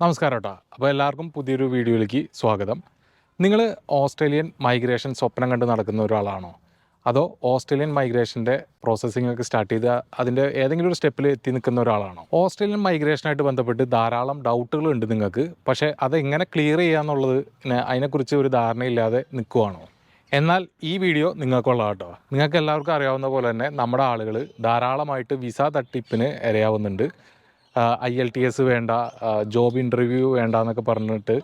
നമസ്കാരം കേട്ടോ അപ്പോൾ എല്ലാവർക്കും പുതിയൊരു വീഡിയോയിലേക്ക് സ്വാഗതം. നിങ്ങൾ ഓസ്ട്രേലിയൻ മൈഗ്രേഷൻ സ്വപ്നം കണ്ട് നടക്കുന്ന ഒരാളാണോ? അതോ ഓസ്ട്രേലിയൻ മൈഗ്രേഷന്റെ പ്രോസസ്സിംഗ് ഒക്കെ സ്റ്റാർട്ട് ചെയ്ത് അതിന്റെ ഏതെങ്കിലും ഒരു സ്റ്റെപ്പിൽ എത്തി നിൽക്കുന്ന ഒരാളാണോ? ഓസ്ട്രേലിയൻ മൈഗ്രേഷനായിട്ട് ബന്ധപ്പെട്ട് ധാരാളം ഡൗട്ടുകൾ ഉണ്ട് നിങ്ങൾക്ക്. പക്ഷേ അത് എങ്ങനെ ക്ലിയർ ചെയ്യാന്നുള്ളത് അതിനെക്കുറിച്ച് ഒരു ധാരണയില്ലാതെ നിൽക്കുവാണോ? എന്നാൽ ഈ വീഡിയോ നിങ്ങൾക്കുള്ള കേട്ടോ. നിങ്ങൾക്ക് എല്ലാവർക്കും അറിയാവുന്ന പോലെ തന്നെ നമ്മുടെ ആളുകൾ ധാരാളമായിട്ട് വിസ തട്ടിപ്പിന് ഇരയാവുന്നുണ്ട്. ഐ എൽ ടി എസ് വേണ്ട ജോബ് ഇന്റർവ്യൂ വേണ്ട എന്നൊക്കെ പറഞ്ഞിട്ട്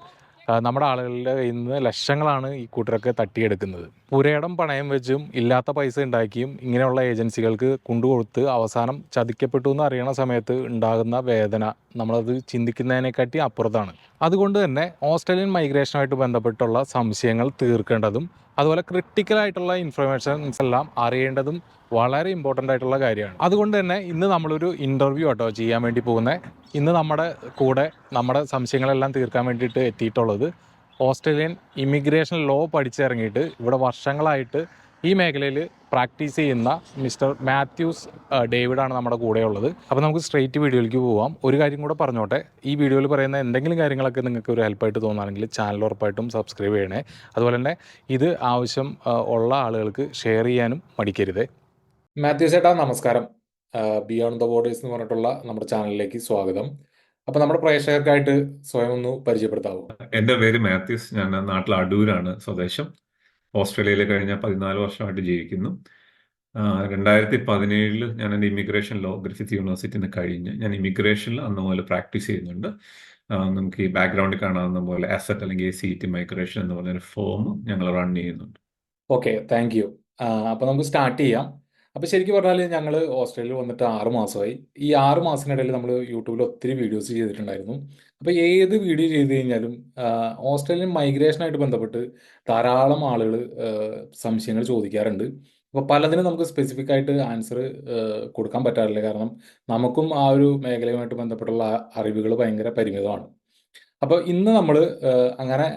നമ്മുടെ ആളുകളുടെ കയ്യിൽ നിന്ന് ലക്ഷങ്ങളാണ് ഈ കൂട്ടരൊക്കെ തട്ടിയെടുക്കുന്നത്. പുരയിടം പണയം വെച്ചും ഇല്ലാത്ത പൈസ ഉണ്ടാക്കിയും ഇങ്ങനെയുള്ള ഏജൻസികൾക്ക് കൊണ്ടുകൊടുത്ത് അവസാനം ചതിക്കപ്പെട്ടു എന്ന് അറിയണ സമയത്ത് ഉണ്ടാകുന്ന വേദന നമ്മളത് ചിന്തിക്കുന്നതിനെക്കാട്ടി അപ്പുറത്താണ്. അതുകൊണ്ട് തന്നെ ഓസ്ട്രേലിയൻ മൈഗ്രേഷനുമായിട്ട് ബന്ധപ്പെട്ടുള്ള സംശയങ്ങൾ തീർക്കേണ്ടതും അതുപോലെ ക്രിട്ടിക്കൽ ആയിട്ടുള്ള ഇൻഫർമേഷൻസ് എല്ലാം അറിയേണ്ടതും വളരെ ഇമ്പോർട്ടന്റ് ആയിട്ടുള്ള കാര്യമാണ്. അതുകൊണ്ട് തന്നെ ഇന്ന് നമ്മളൊരു ഇന്റർവ്യൂ കേട്ടോ ചെയ്യാൻ വേണ്ടി പോകുന്നത് ഇന്ന് നമ്മുടെ കൂടെ നമ്മുടെ സംശയങ്ങളെല്ലാം തീർക്കാൻ വേണ്ടിയിട്ട് എത്തിയിട്ടുള്ളത് ഓസ്ട്രേലിയൻ ഇമിഗ്രേഷൻ ലോ പഠിച്ചിറങ്ങിയിട്ട് ഇവിടെ വർഷങ്ങളായിട്ട് ഈ മേഖലയിൽ പ്രാക്ടീസ് ചെയ്യുന്ന മിസ്റ്റർ മാത്യൂസ് ഡേവിഡാണ് നമ്മുടെ കൂടെയുള്ളത്. അപ്പോൾ നമുക്ക് സ്ട്രെയിറ്റ് വീഡിയോയിലേക്ക് പോവാം. ഒരു കാര്യം കൂടെ പറഞ്ഞോട്ടെ. ഈ വീഡിയോയിൽ പറയുന്ന എന്തെങ്കിലും കാര്യങ്ങളൊക്കെ നിങ്ങൾക്ക് ഒരു ഹെൽപ്പായിട്ട് തോന്നുകയാണെങ്കിൽ ചാനൽ ഉറപ്പായിട്ടും സബ്സ്ക്രൈബ് ചെയ്യണേ. അതുപോലെ തന്നെ ഇത് ആവശ്യം ഉള്ള ആളുകൾക്ക് ഷെയർ ചെയ്യാനും മടിക്കരുത്. മാത്യൂസ് ചേട്ടാ നമസ്കാരം. ബിയോണ്ട് ദ ബോർഡേഴ്സ് എന്ന് പറഞ്ഞിട്ടുള്ള നമ്മുടെ ചാനലിലേക്ക് സ്വാഗതം. അപ്പൊ നമ്മുടെ പ്രേക്ഷകർക്കായിട്ട് സ്വയം ഒന്ന് പരിചയപ്പെടുത്താവോ? എന്റെ പേര് മാത്യൂസ്. ഞാൻ നാട്ടിൽ അടൂരാണ് സ്വദേശം. ഓസ്ട്രേലിയയിൽ കഴിഞ്ഞ പതിനാല് വർഷമായിട്ട് ജീവിക്കുന്നു. രണ്ടായിരത്തി പതിനേഴിൽ ഞാൻ എന്റെ ഇമിഗ്രേഷൻ ലോ ഗ്രിഫിത്ത് യൂണിവേഴ്സിറ്റിയിൽ കഴിഞ്ഞ് ഞാൻ ഇമിഗ്രേഷനിൽ അന്ന് പോലെ പ്രാക്ടീസ് ചെയ്യുന്നുണ്ട്. നമുക്ക് ഈ ബാക്ക്ഗ്രൗണ്ടിൽ കാണാവുന്ന പോലെ അസറ്റ് അല്ലെങ്കിൽ സി ടി മൈഗ്രേഷൻ എന്ന് പറഞ്ഞൊരു ഫോം ഞങ്ങൾ റൺ ചെയ്യുന്നുണ്ട്. ഓക്കെ താങ്ക് യു അപ്പോൾ നമുക്ക് സ്റ്റാർട്ട് ചെയ്യാം. അപ്പോൾ ശരിക്കും പറഞ്ഞാൽ ഞങ്ങൾ ഓസ്ട്രേലിയയിൽ വന്നിട്ട് ആറ് മാസമായി. ഈ ആറ് മാസത്തിനിടയിൽ നമ്മൾ യൂട്യൂബിൽ ഒത്തിരി വീഡിയോസ് ചെയ്തിട്ടുണ്ടായിരുന്നു. അപ്പോൾ ഏത് വീഡിയോ ചെയ്ത് കഴിഞ്ഞാലും ഓസ്ട്രേലിയൻ മൈഗ്രേഷനായിട്ട് ബന്ധപ്പെട്ട് ധാരാളം ആളുകൾ സംശയങ്ങൾ ചോദിക്കാറുണ്ട്. അപ്പോൾ പലതിനും നമുക്ക് സ്പെസിഫിക് ആയിട്ട് ആൻസർ കൊടുക്കാൻ പറ്റാറില്ല. കാരണം നമുക്കും ആ ഒരു മേഖലയുമായിട്ട് ബന്ധപ്പെട്ടുള്ള അറിവുകൾ ഭയങ്കര പരിമിതമാണ്. അപ്പോൾ ഇന്ന് നമ്മൾ അങ്ങനെ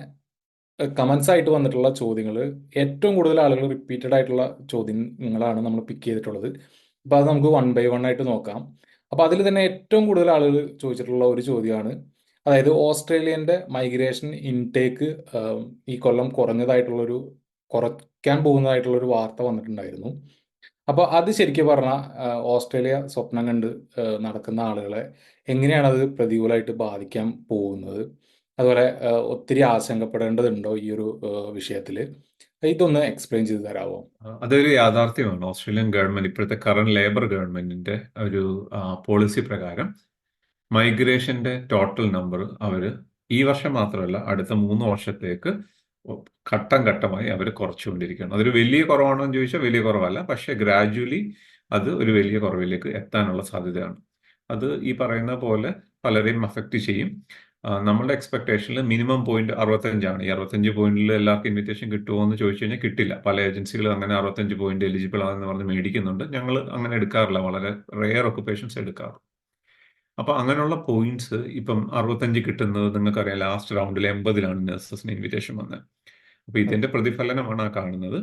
കമൻസ് ആയിട്ട് വന്നിട്ടുള്ള ചോദ്യങ്ങൾ ഏറ്റവും കൂടുതൽ ആളുകൾ റിപ്പീറ്റഡ് ആയിട്ടുള്ള ചോദ്യങ്ങളാണ് നമ്മൾ പിക്ക് ചെയ്തിട്ടുള്ളത്. അപ്പോൾ അത് നമുക്ക് വൺ ബൈ വൺ ആയിട്ട് നോക്കാം. അപ്പോൾ അതിൽ തന്നെ ഏറ്റവും കൂടുതൽ ആളുകൾ ചോദിച്ചിട്ടുള്ള ഒരു ചോദ്യമാണ്. അതായത് ഓസ്ട്രേലിയന്റെ മൈഗ്രേഷൻ ഇൻടേക്ക് ഈ കൊല്ലം കുറഞ്ഞതായിട്ടുള്ളൊരു കുറയ്ക്കാൻ പോകുന്നതായിട്ടുള്ളൊരു വാർത്ത വന്നിട്ടുണ്ടായിരുന്നു. അപ്പോൾ അത് ശരിക്കും പറഞ്ഞാൽ ഓസ്ട്രേലിയ സ്വപ്നം കണ്ട് നടക്കുന്ന ആളുകളെ എങ്ങനെയാണ് അത് പ്രതികൂലമായിട്ട് ബാധിക്കാൻ പോകുന്നത്? അതുപോലെ ഒത്തിരി ആശങ്കപ്പെടേണ്ടതുണ്ടോ ഈ ഒരു വിഷയത്തിൽ ഇതൊന്ന് എക്സ്പ്ലെയിൻ ചെയ്ത് തരാമോ അതൊരു യാഥാർത്ഥ്യമാണ്? ഓസ്ട്രേലിയൻ ഗവൺമെന്റ് ഇപ്പോഴത്തെ കറന്റ് ലേബർ ഗവൺമെന്റിന്റെ ഒരു പോളിസി പ്രകാരം മൈഗ്രേഷന്റെ ടോട്ടൽ നമ്പർ അവർ ഈ വർഷം മാത്രമല്ല അടുത്ത മൂന്ന് വർഷത്തേക്ക് ഘട്ടം ഘട്ടമായി അവർ കുറച്ചുകൊണ്ടിരിക്കുകയാണ്. അതൊരു വലിയ കുറവാണോ എന്ന് ചോദിച്ചാൽ വലിയ കുറവല്ല പക്ഷേ ഗ്രാജുവലി അത് ഒരു വലിയ കുറവിലേക്ക് എത്താനുള്ള സാധ്യതയാണ്. അത് ഈ പറയുന്ന പോലെ പലരെയും അഫക്റ്റ് ചെയ്യും. ആ, നമ്മളുടെ എക്സ്പെക്ടേഷനിൽ മിനിമം പോയിന്റ് അറുപത്തഞ്ചാണ്. ഈ അറുപത്തഞ്ച് പോയിന്റിൽ എല്ലാവർക്കും ഇൻവിറ്റേഷൻ കിട്ടുമോ എന്ന് ചോദിച്ചു കഴിഞ്ഞാൽ കിട്ടില്ല. പല ഏജൻസികളും അങ്ങനെ അറുപത്തഞ്ച് പോയിന്റ് എലിജിബിൾ ആണെന്ന് പറഞ്ഞ് മേടിക്കുന്നുണ്ട്. ഞങ്ങൾ അങ്ങനെ എടുക്കാറില്ല. വളരെ റെയർ ഒക്കുപേഷൻസ് എടുക്കാറ്. അപ്പൊ അങ്ങനെയുള്ള പോയിന്റ്സ് ഇപ്പം അറുപത്തഞ്ച് കിട്ടുന്നത് നിങ്ങൾക്കറിയാം. ലാസ്റ്റ് റൗണ്ടിൽ എൺപതിലാണ് നഴ്സസിന് ഇൻവിറ്റേഷൻ വന്നത്. അപ്പൊ ഇതിന്റെ പ്രതിഫലനമാണ് ആ കാണുന്നത്.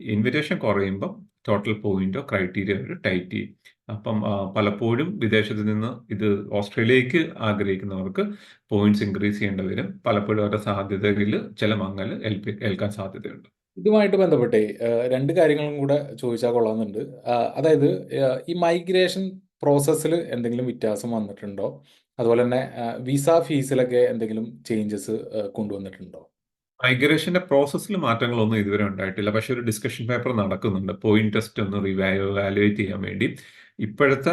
ഇൻവിറ്റേഷൻ കുറയുമ്പം ടോട്ടൽ പോയിന്റോ ക്രൈറ്റീരിയ ഒരു ടൈറ്റ് ചെയ്യും. അപ്പം പലപ്പോഴും വിദേശത്ത് നിന്ന് ഇത് ഓസ്ട്രേലിയക്ക് ആഗ്രഹിക്കുന്നവർക്ക് പോയിന്റ്സ് ഇൻക്രീസ് ചെയ്യേണ്ടി വരും. പലപ്പോഴും അവരുടെ സാധ്യതകളിൽ ചില മങ്ങൽ ഏൽക്കാൻ സാധ്യതയുണ്ട്. ഇതുമായിട്ട് ബന്ധപ്പെട്ടേ രണ്ട് കാര്യങ്ങളും കൂടെ ചോദിച്ചാൽ കൊള്ളാമെന്നുണ്ട്. അതായത് ഈ മൈഗ്രേഷൻ പ്രോസസ്സിൽ എന്തെങ്കിലും വ്യത്യാസം വന്നിട്ടുണ്ടോ? അതുപോലെ തന്നെ വിസ ഫീസിലൊക്കെ എന്തെങ്കിലും ചേഞ്ചസ് കൊണ്ടുവന്നിട്ടുണ്ടോ? മൈഗ്രേഷന്റെ പ്രോസസ്സിൽ മാറ്റങ്ങളൊന്നും ഇതുവരെ ഉണ്ടായിട്ടില്ല. പക്ഷെ ഒരു ഡിസ്കഷൻ പേപ്പർ നടക്കുന്നുണ്ട്. പോയിന്റ് ടെസ്റ്റ് ഒന്ന് റിവാലുവേറ്റ് ചെയ്യാൻ വേണ്ടി. ഇപ്പോഴത്തെ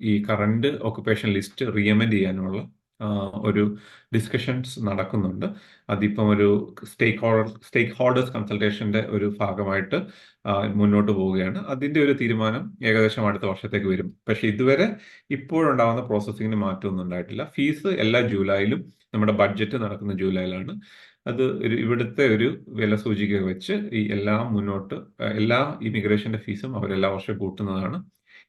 ഈ കറണ്ട് ഓക്കുപേഷൻ ലിസ്റ്റ് റിയമെൻഡ് ചെയ്യാനുള്ള ഒരു ഡിസ്കഷൻസ് നടക്കുന്നുണ്ട്. അതിപ്പം ഒരു സ്റ്റേക്ക് ഹോൾഡർ സ്റ്റേക്ക് ഹോൾഡേഴ്സ് കൺസൾട്ടേഷന്റെ ഒരു ഭാഗമായിട്ട് മുന്നോട്ട് പോവുകയാണ്. അതിന്റെ ഒരു തീരുമാനം ഏകദേശം അടുത്ത വർഷത്തേക്ക് വരും. പക്ഷെ ഇതുവരെ ഇപ്പോഴുണ്ടാകുന്ന പ്രോസസ്സിങ്ങിന് മാറ്റമൊന്നും ഉണ്ടായിട്ടില്ല. ഫീസ് എല്ലാ ജൂലൈയിലും നമ്മുടെ ബഡ്ജറ്റ് നടക്കുന്ന ജൂലൈയിലാണ് അത് ഒരു ഇവിടുത്തെ ഒരു വില സൂചിക വെച്ച് ഈ എല്ലാം മുന്നോട്ട് എല്ലാ ഇമിഗ്രേഷന്റെ ഫീസും അവർ എല്ലാ വർഷവും കൂട്ടുന്നതാണ്.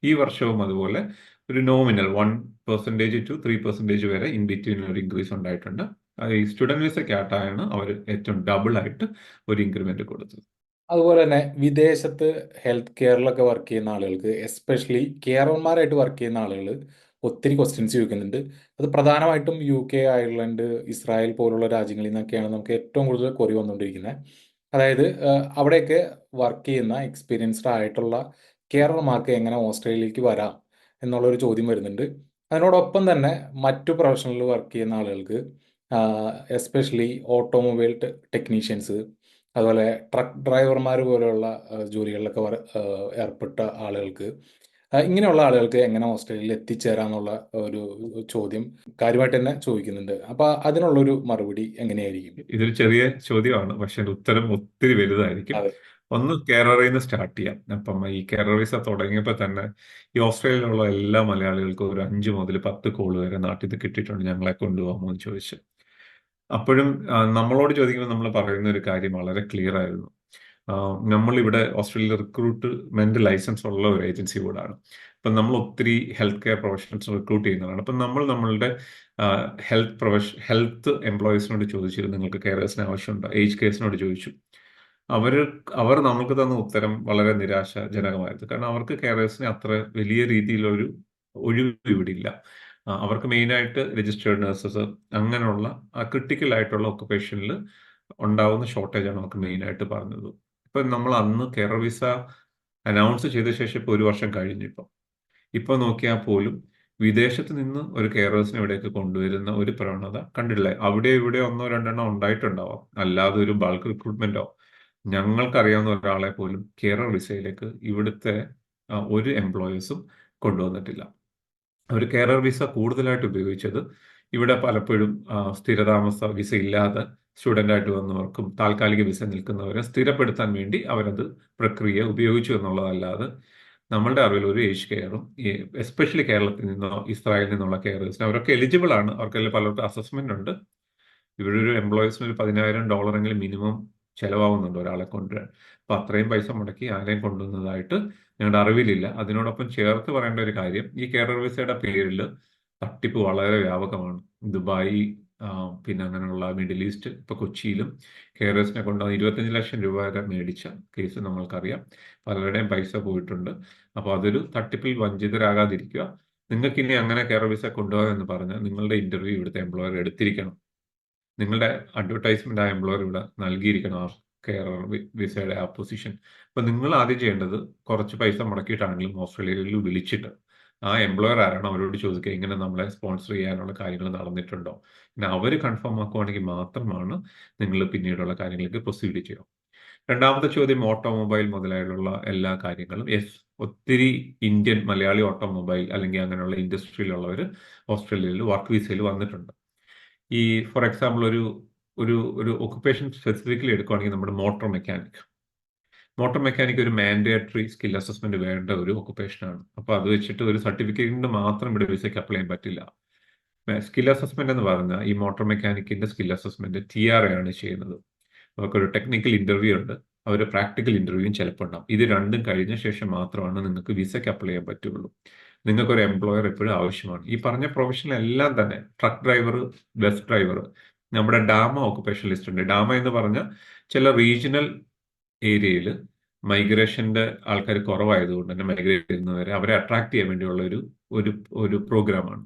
ഈ വർഷവും അതുപോലെ ഒരു nominal one percentage two three percentage വരെ ഇൻ ബിറ്റ്വീൻ ഒരു ഇൻക്രീസ് ഉണ്ടായിട്ടുണ്ട്. ഈ ഈ സ്റ്റുഡന്റ് വിസയ്ക്കായിട്ടാണ് അവർ ഏറ്റവും ഡബിൾ ആയിട്ട് ഒരു ഇൻക്രിമെന്റ് കൊടുത്തത്. അതുപോലെ തന്നെ വിദേശത്ത് ഹെൽത്ത് കെയറിലൊക്കെ വർക്ക് ചെയ്യുന്ന ആളുകൾക്ക് എസ്പെഷ്യലി കെയർമാരായിട്ട് വർക്ക് ചെയ്യുന്ന ആളുകൾ ഒത്തിരി ക്വസ്റ്റ്യൻസ് ചോദിക്കുന്നുണ്ട്. അത് പ്രധാനമായിട്ടും യു കെ അയർലൻഡ് ഇസ്രായേൽ പോലുള്ള രാജ്യങ്ങളിൽ നിന്നൊക്കെയാണ് നമുക്ക് ഏറ്റവും കൂടുതൽ കൊറി വന്നുകൊണ്ടിരിക്കുന്നത്. അതായത് അവിടെയൊക്കെ വർക്ക് ചെയ്യുന്ന എക്സ്പീരിയൻസ്ഡ് ആയിട്ടുള്ള കേരളമാർക്ക് എങ്ങനെ ഓസ്ട്രേലിയയിലേക്ക് വരാം എന്നുള്ളൊരു ചോദ്യം വരുന്നുണ്ട്. അതിനോടൊപ്പം തന്നെ മറ്റു പ്രൊഫഷണലിൽ വർക്ക് ചെയ്യുന്ന ആളുകൾക്ക് എസ്പെഷ്യലി ഓട്ടോമൊബൈൽ ടെക്നീഷ്യൻസ് അതുപോലെ ട്രക്ക് ഡ്രൈവർമാർ പോലെയുള്ള ജോലികളിലൊക്കെ ഏർപ്പെട്ട ആളുകൾക്ക് ഇങ്ങനെയുള്ള ആളുകൾക്ക് എങ്ങനെ ഓസ്ട്രേലിയയിൽ എത്തിച്ചേരാന്നുള്ള ഒരു ചോദ്യം കാര്യമായിട്ട് തന്നെ ചോദിക്കുന്നുണ്ട്. അപ്പൊ അതിനുള്ളൊരു മറുപടി എങ്ങനെയായിരിക്കും? ഇതൊരു ചെറിയ ചോദ്യമാണ്. പക്ഷെ ഉത്തരം ഒത്തിരി വലുതായിരിക്കും. ഒന്ന് കേരളയിൽ നിന്ന് സ്റ്റാർട്ട് ചെയ്യാം. അപ്പം ഈ കേരള വിസ തുടങ്ങിയപ്പോൾ തന്നെ ഈ ഓസ്ട്രേലിയയിലുള്ള എല്ലാ മലയാളികൾക്കും ഒരു അഞ്ച് മുതൽ പത്ത് കോൾ വരെ നാട്ടിൽ നിന്ന് കിട്ടിയിട്ടുണ്ട്. ഞങ്ങളെ കൊണ്ടുപോകാമോ എന്ന് ചോദിച്ചു. അപ്പോഴും നമ്മളോട് ചോദിക്കുമ്പോൾ നമ്മൾ പറയുന്ന ഒരു കാര്യം വളരെ ക്ലിയർ ആയിരുന്നു നമ്മളിവിടെ ഓസ്ട്രേലിയ റിക്രൂട്ട്മെന്റ് ലൈസൻസ് ഉള്ള ഒരു ഏജൻസി കൂടാണ്. അപ്പം നമ്മൾ ഒത്തിരി ഹെൽത്ത് കെയർ പ്രൊഫഷണൽസ് റിക്രൂട്ട് ചെയ്യുന്നതാണ് അപ്പം നമ്മൾ നമ്മളുടെ ഹെൽത്ത് പ്രൊഫഷ ഹെൽത്ത് എംപ്ലോയീസിനോട് ചോദിച്ചിരുന്നു നിങ്ങൾക്ക് കെയറേഴ്സിന് ആവശ്യമുണ്ടോ? ഏജ് കെയർസിനോട് ചോദിച്ചു. അവർ അവർ നമ്മൾക്ക് തന്ന ഉത്തരം വളരെ നിരാശാജനകമായിരുന്നു. കാരണം അവർക്ക് കെയറേഴ്സിന് അത്ര വലിയ രീതിയിലൊരു ഒഴിവ് ഇവിടെ ഇല്ല അവർക്ക് മെയിനായിട്ട് രജിസ്റ്റേർഡ് നഴ്സസ് അങ്ങനെയുള്ള ക്രിട്ടിക്കൽ ആയിട്ടുള്ള ഒക്കുപേഷനിൽ ഉണ്ടാവുന്ന ഷോർട്ടേജാണ് അവർക്ക് മെയിനായിട്ട് പറഞ്ഞത്. ഇപ്പം നമ്മൾ അന്ന് കേരള വിസ അനൗൺസ് ചെയ്ത ശേഷം ഇപ്പോൾ ഒരു വർഷം കഴിഞ്ഞു ഇപ്പം. ഇപ്പൊ നോക്കിയാൽ പോലും വിദേശത്ത് നിന്ന് ഒരു കെയറേഴ്സിനെ ഇവിടേക്ക് കൊണ്ടുവരുന്ന ഒരു പ്രവണത കണ്ടിട്ടില്ല. അവിടെ ഇവിടെ ഒന്നോ രണ്ടെണ്ണോ ഉണ്ടായിട്ടുണ്ടാവാം. അല്ലാതെ ഒരു ബൾക്ക് റിക്രൂട്ട്മെന്റോ ഞങ്ങൾക്കറിയാവുന്ന ഒരാളെ പോലും കേരള വിസയിലേക്ക് ഇവിടുത്തെ ഒരു എംപ്ലോയേഴ്സും കൊണ്ടുവന്നിട്ടില്ല. ഒരു കേരള വിസ കൂടുതലായിട്ട് ഉപയോഗിച്ചത് ഇവിടെ പലപ്പോഴും സ്ഥിരതാമസ വിസ ഇല്ലാതെ സ്റ്റുഡന്റ് ആയിട്ട് വന്നവർക്കും താൽക്കാലിക വിസ നിൽക്കുന്നവരെ സ്ഥിരപ്പെടുത്താൻ വേണ്ടി അവരത് പ്രക്രിയ ഉപയോഗിച്ചു എന്നുള്ളതല്ലാതെ നമ്മളുടെ അറിവിൽ ഒരു ഏജ് കെയറും എസ്പെഷ്യലി കേരളത്തിൽ നിന്നോ ഇസ്രായേലിൽ നിന്നുള്ള കെയറേഴ്സിന് അവരൊക്കെ എലിജിബിൾ ആണ്. അവർക്കെല്ലാം പലർക്കും അസസ്മെന്റ് ഉണ്ട്. ഇവിടെ ഒരു എംപ്ലോയീസിന് ഒരു പതിനായിരം ഡോളറെങ്കിലും മിനിമം ചിലവാകുന്നുണ്ട് ഒരാളെ കൊണ്ട്. അപ്പൊ അത്രയും പൈസ മുടക്കി ആരെയും കൊണ്ടുവന്നതായിട്ട് ഞങ്ങളുടെ അറിവിലില്ല. അതിനോടൊപ്പം ചേർത്ത് പറയേണ്ട ഒരു കാര്യം ഈ കെയർ വിസയുടെ പേരിൽ തട്ടിപ്പ് വളരെ വ്യാപകമാണ്. ദുബായ് പിന്നെ അങ്ങനെയുള്ള മിഡിൽ ഈസ്റ്റ് ഇപ്പൊ കൊച്ചിയിലും കെയറേഴ്സിനെ കൊണ്ടുവന്ന് ഇരുപത്തഞ്ച് ലക്ഷം രൂപ വരെ മേടിച്ച കേസ് നമ്മൾക്കറിയാം. പലരുടെയും പൈസ പോയിട്ടുണ്ട്. അപ്പോൾ അതൊരു തട്ടിപ്പിൽ വഞ്ചിതരാകാതിരിക്കുക. നിങ്ങൾക്ക് ഇനി അങ്ങനെ കെയർ വിസ കൊണ്ടുപോകാൻ എന്ന് പറഞ്ഞാൽ നിങ്ങളുടെ ഇന്റർവ്യൂ ഇവിടുത്തെ എംപ്ലോയർ എടുത്തിരിക്കണം. നിങ്ങളുടെ അഡ്വർടൈസ്മെന്റ് ആ എംപ്ലോയർ ഇവിടെ നൽകിയിരിക്കണം ആ കെയർ വിസയുടെ ആ പൊസിഷൻ അപ്പൊ നിങ്ങൾ ആദ്യം ചെയ്യേണ്ടത് കുറച്ച് പൈസ മുടക്കിയിട്ടാണെങ്കിലും ഓസ്ട്രേലിയയിൽ വിളിച്ചിട്ട് ആ എംപ്ലോയർ ആരാണ് അവരോട് ചോദിക്കുക ഇങ്ങനെ നമ്മളെ സ്പോൺസർ ചെയ്യാനുള്ള കാര്യങ്ങൾ നടന്നിട്ടുണ്ടോ? പിന്നെ അവർ കൺഫേം ആക്കുവാണെങ്കിൽ മാത്രമാണ് നിങ്ങൾ പിന്നീടുള്ള കാര്യങ്ങളിലേക്ക് പ്രൊസീഡ് ചെയ്യുക. രണ്ടാമത്തെ ചോദ്യം ഓട്ടോമൊബൈൽ മുതലായുള്ള എല്ലാ കാര്യങ്ങളും. യെസ് ഒത്തിരി ഇന്ത്യൻ മലയാളി ഓട്ടോമൊബൈൽ അല്ലെങ്കിൽ അങ്ങനെയുള്ള ഇൻഡസ്ട്രിയിലുള്ളവർ ഓസ്ട്രേലിയയിൽ വർക്ക് വിസയിൽ വന്നിട്ടുണ്ട്. ഈ ഫോർ എക്സാമ്പിൾ ഒരു ഒരു ഒരു ഒക്കുപേഷൻ സ്പെസിഫിക്കലി എടുക്കുകയാണെങ്കിൽ നമ്മുടെ മോട്ടോർ മെക്കാനിക് മോട്ടോർ മെക്കാനിക് ഒരു മാൻഡേറ്ററി സ്കിൽ അസസ്മെന്റ് വേണ്ട ഒരു ഒക്കുപേഷനാണ് അപ്പോൾ അത് വെച്ചിട്ട് ഒരു സർട്ടിഫിക്കറ്റിന് മാത്രം ഇവിടെ വിസയ്ക്ക് അപ്ലൈ ചെയ്യാൻ പറ്റില്ല. സ്കിൽ അസസ്മെന്റ് എന്ന് പറഞ്ഞാൽ ഈ motor മെക്കാനിക്കിന്റെ skill assessment T R A ആണ് ചെയ്യുന്നത്. അവർക്കൊരു ടെക്നിക്കൽ ഇന്റർവ്യൂ ഉണ്ട്. അവർ പ്രാക്ടിക്കൽ ഇന്റർവ്യൂവും ചിലപ്പോൾ ഉണ്ടാവും. ഇത് രണ്ടും കഴിഞ്ഞ ശേഷം മാത്രമാണ് നിങ്ങൾക്ക് വിസയ്ക്ക് അപ്ലൈ ചെയ്യാൻ പറ്റുള്ളൂ. നിങ്ങൾക്ക് ഒരു എംപ്ലോയർ എപ്പോഴും ആവശ്യമാണ്. ഈ പറഞ്ഞ പ്രൊഫഷൻ എല്ലാം തന്നെ ട്രക്ക് ഡ്രൈവർ ബസ് ഡ്രൈവർ നമ്മുടെ ഡാമ ഓക്കുപേഷൻ ലിസ്റ്റ് ഉണ്ട്. ഡാമ എന്ന് പറഞ്ഞാൽ ചില റീജിയണൽ ഏരിയയിൽ മൈഗ്രേഷന്റെ ആൾക്കാർ കുറവായതുകൊണ്ട് തന്നെ മൈഗ്രേറ്റ് ചെയ്യുന്നവരെ അവരെ അട്രാക്ട് ചെയ്യാൻ വേണ്ടിയുള്ള ഒരു ഒരു ഒരു പ്രോഗ്രാമാണ്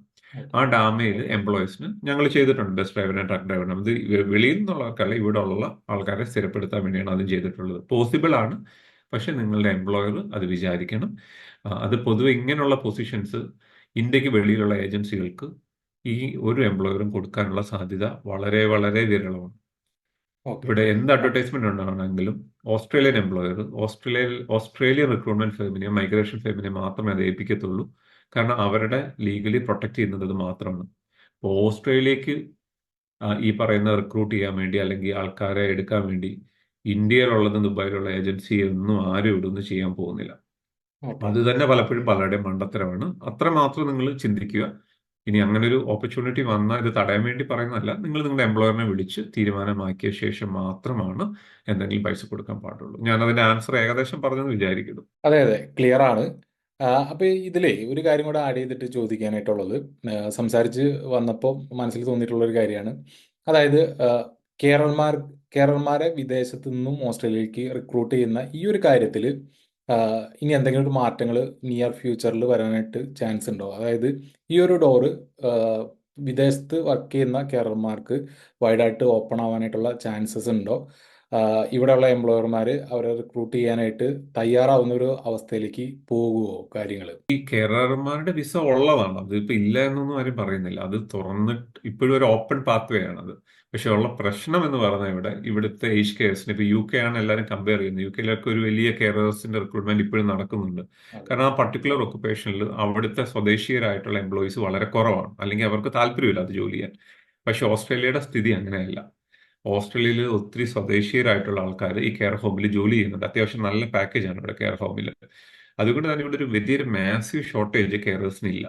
ആ ഡാമേജ് എംപ്ലോയീസിന് ഞങ്ങൾ ചെയ്തിട്ടുണ്ട് ബസ് ഡ്രൈവറിനെ ട്രക്ക് ഡ്രൈവറിനെ ഇത് വെളിയിൽ വെളിയിൽ നിന്നുള്ളവർക്കല്ല ഇവിടെ ഉള്ള ആൾക്കാരെ സ്ഥിരപ്പെടുത്താൻ വേണ്ടിയാണ് അതും ചെയ്തിട്ടുള്ളത്. പോസിബിൾ ആണ്. പക്ഷെ നിങ്ങളുടെ എംപ്ലോയർ അത് വിചാരിക്കണം. അത് പൊതുവെ ഇങ്ങനെയുള്ള പൊസിഷൻസ് ഇന്ത്യയ്ക്ക് വെളിയിലുള്ള ഏജൻസികൾക്ക് ഈ ഒരു എംപ്ലോയറും കൊടുക്കാനുള്ള സാധ്യത വളരെ വളരെ വിരളമാണ്. ഇവിടെ എന്ത് advertisement ഉണ്ടാണെങ്കിലും Australian employer Australia Australian recruitment ഫേമിനെ migration ഫേമിനെ മാത്രമേ അത് ഏൽപ്പിക്കത്തുള്ളൂ. കാരണം അവരുടെ ലീഗലി പ്രൊട്ടക്ട് ചെയ്യുന്നത് അത് മാത്രമാണ്. അപ്പോൾ ഓസ്ട്രേലിയക്ക് ഈ പറയുന്ന റിക്രൂട്ട് ചെയ്യാൻ വേണ്ടി അല്ലെങ്കിൽ ആൾക്കാരെ എടുക്കാൻ വേണ്ടി ഇന്ത്യയിലുള്ളതും ദുബായിലുള്ള ഏജൻസി ഒന്നും ആരും ഇവിടെ ഒന്നും ചെയ്യാൻ പോകുന്നില്ല. അത് തന്നെ പലപ്പോഴും പലരുടെയും മണ്ടത്തരമാണ്. അത്ര മാത്രം നിങ്ങൾ ചിന്തിക്കുക. ഇനി അങ്ങനെ ഒരു ഓപ്പർച്യൂണിറ്റി വന്നാൽ ഇത് തടയാൻ വേണ്ടി പറയുന്നതല്ല. നിങ്ങൾ നിങ്ങളുടെ എംപ്ലോയറിനെ വിളിച്ച് തീരുമാനമാക്കിയ ശേഷം മാത്രമാണ് എന്തെങ്കിലും പൈസ കൊടുക്കാൻ പാടുള്ളൂ. ഞാൻ അതിന്റെ ആൻസർ ഏകദേശം പറഞ്ഞെന്ന് വിചാരിക്കുന്നു. അതെ അതെ. ക്ലിയർ ആണ്. അപ്പോൾ അപ്പൊ ഇതിലേ ഒരു കാര്യം കൂടെ ആഡ് ചെയ്തിട്ട് ചോദിക്കാനായിട്ടുള്ളത്. സംസാരിച്ച് വന്നപ്പോൾ മനസ്സിൽ തോന്നിയിട്ടുള്ള ഒരു കാര്യമാണ്. അതായത് കേരളമാർ കേരളന്മാരെ വിദേശത്തു നിന്നും ഓസ്ട്രേലിയയിലേക്ക് റിക്രൂട്ട് ചെയ്യുന്ന ഈ ഒരു കാര്യത്തിൽ ഇനി എന്തെങ്കിലും ഒരു മാറ്റങ്ങൾ നിയർ ഫ്യൂച്ചറിൽ വരാനായിട്ട് ചാൻസ് ഉണ്ടോ? അതായത് ഈ ഒരു ഡോറ് വിദേശത്ത് വർക്ക് ചെയ്യുന്ന കേരളന്മാർക്ക് വൈഡായിട്ട് ഓപ്പൺ ആവാനായിട്ടുള്ള ചാൻസസ് ഉണ്ടോ? ഇവിടെയുള്ള എംപ്ലോയർമാർ അവരെ റിക്രൂട്ട് ചെയ്യാനായിട്ട് തയ്യാറാവുന്ന ഒരു അവസ്ഥയിലേക്ക് പോകുമോ കാര്യങ്ങൾ ഈ കേരളന്മാരുടെ വിസ ഉള്ളതാണ്. അത് ഇപ്പൊ ഇല്ല എന്നൊന്നും ആരും പറയുന്നില്ല. അത് തുറന്നിട്ട് ഇപ്പോഴും ഒരു ഓപ്പൺ പാത്വേ ആണത്. പക്ഷെ ഉള്ള പ്രശ്നം എന്ന് പറഞ്ഞാൽ ഇവിടെ ഇവിടുത്തെ ഏജ് കെയർസിന് ഇപ്പൊ യു കെ ആണ് എല്ലാവരും കമ്പയർ ചെയ്യുന്നത്. യു കെയിലൊക്കെ ഒരു വലിയ കെയറേഴ്സിന്റെ റിക്രൂട്ട്മെന്റ് ഇപ്പോഴും നടക്കുന്നുണ്ട്. കാരണം ആ പർട്ടിക്കുലർ ഒക്കുപേഷനിൽ അവിടുത്തെ സ്വദേശീയരായിട്ടുള്ള എംപ്ലോയീസ് വളരെ കുറവാണ്. അല്ലെങ്കിൽ അവർക്ക് താല്പര്യമില്ല അത് ജോലി ചെയ്യാൻ. പക്ഷെ ഓസ്ട്രേലിയയുടെ സ്ഥിതി അങ്ങനെയല്ല. ഓസ്ട്രേലിയയിൽ ഒത്തിരി സ്വദേശീയരായിട്ടുള്ള ആൾക്കാർ ഈ കെയർ ഹോമിൽ ജോലി ചെയ്യുന്നുണ്ട്. അത്യാവശ്യം നല്ല പാക്കേജാണ് ഇവിടെ കെയർ ഹോമിൽ അതുകൊണ്ട് തന്നെ ഇവിടെ ഒരു വലിയൊരു മാസീവ് ഷോർട്ടേജ് കെയറേഴ്സിനില്ല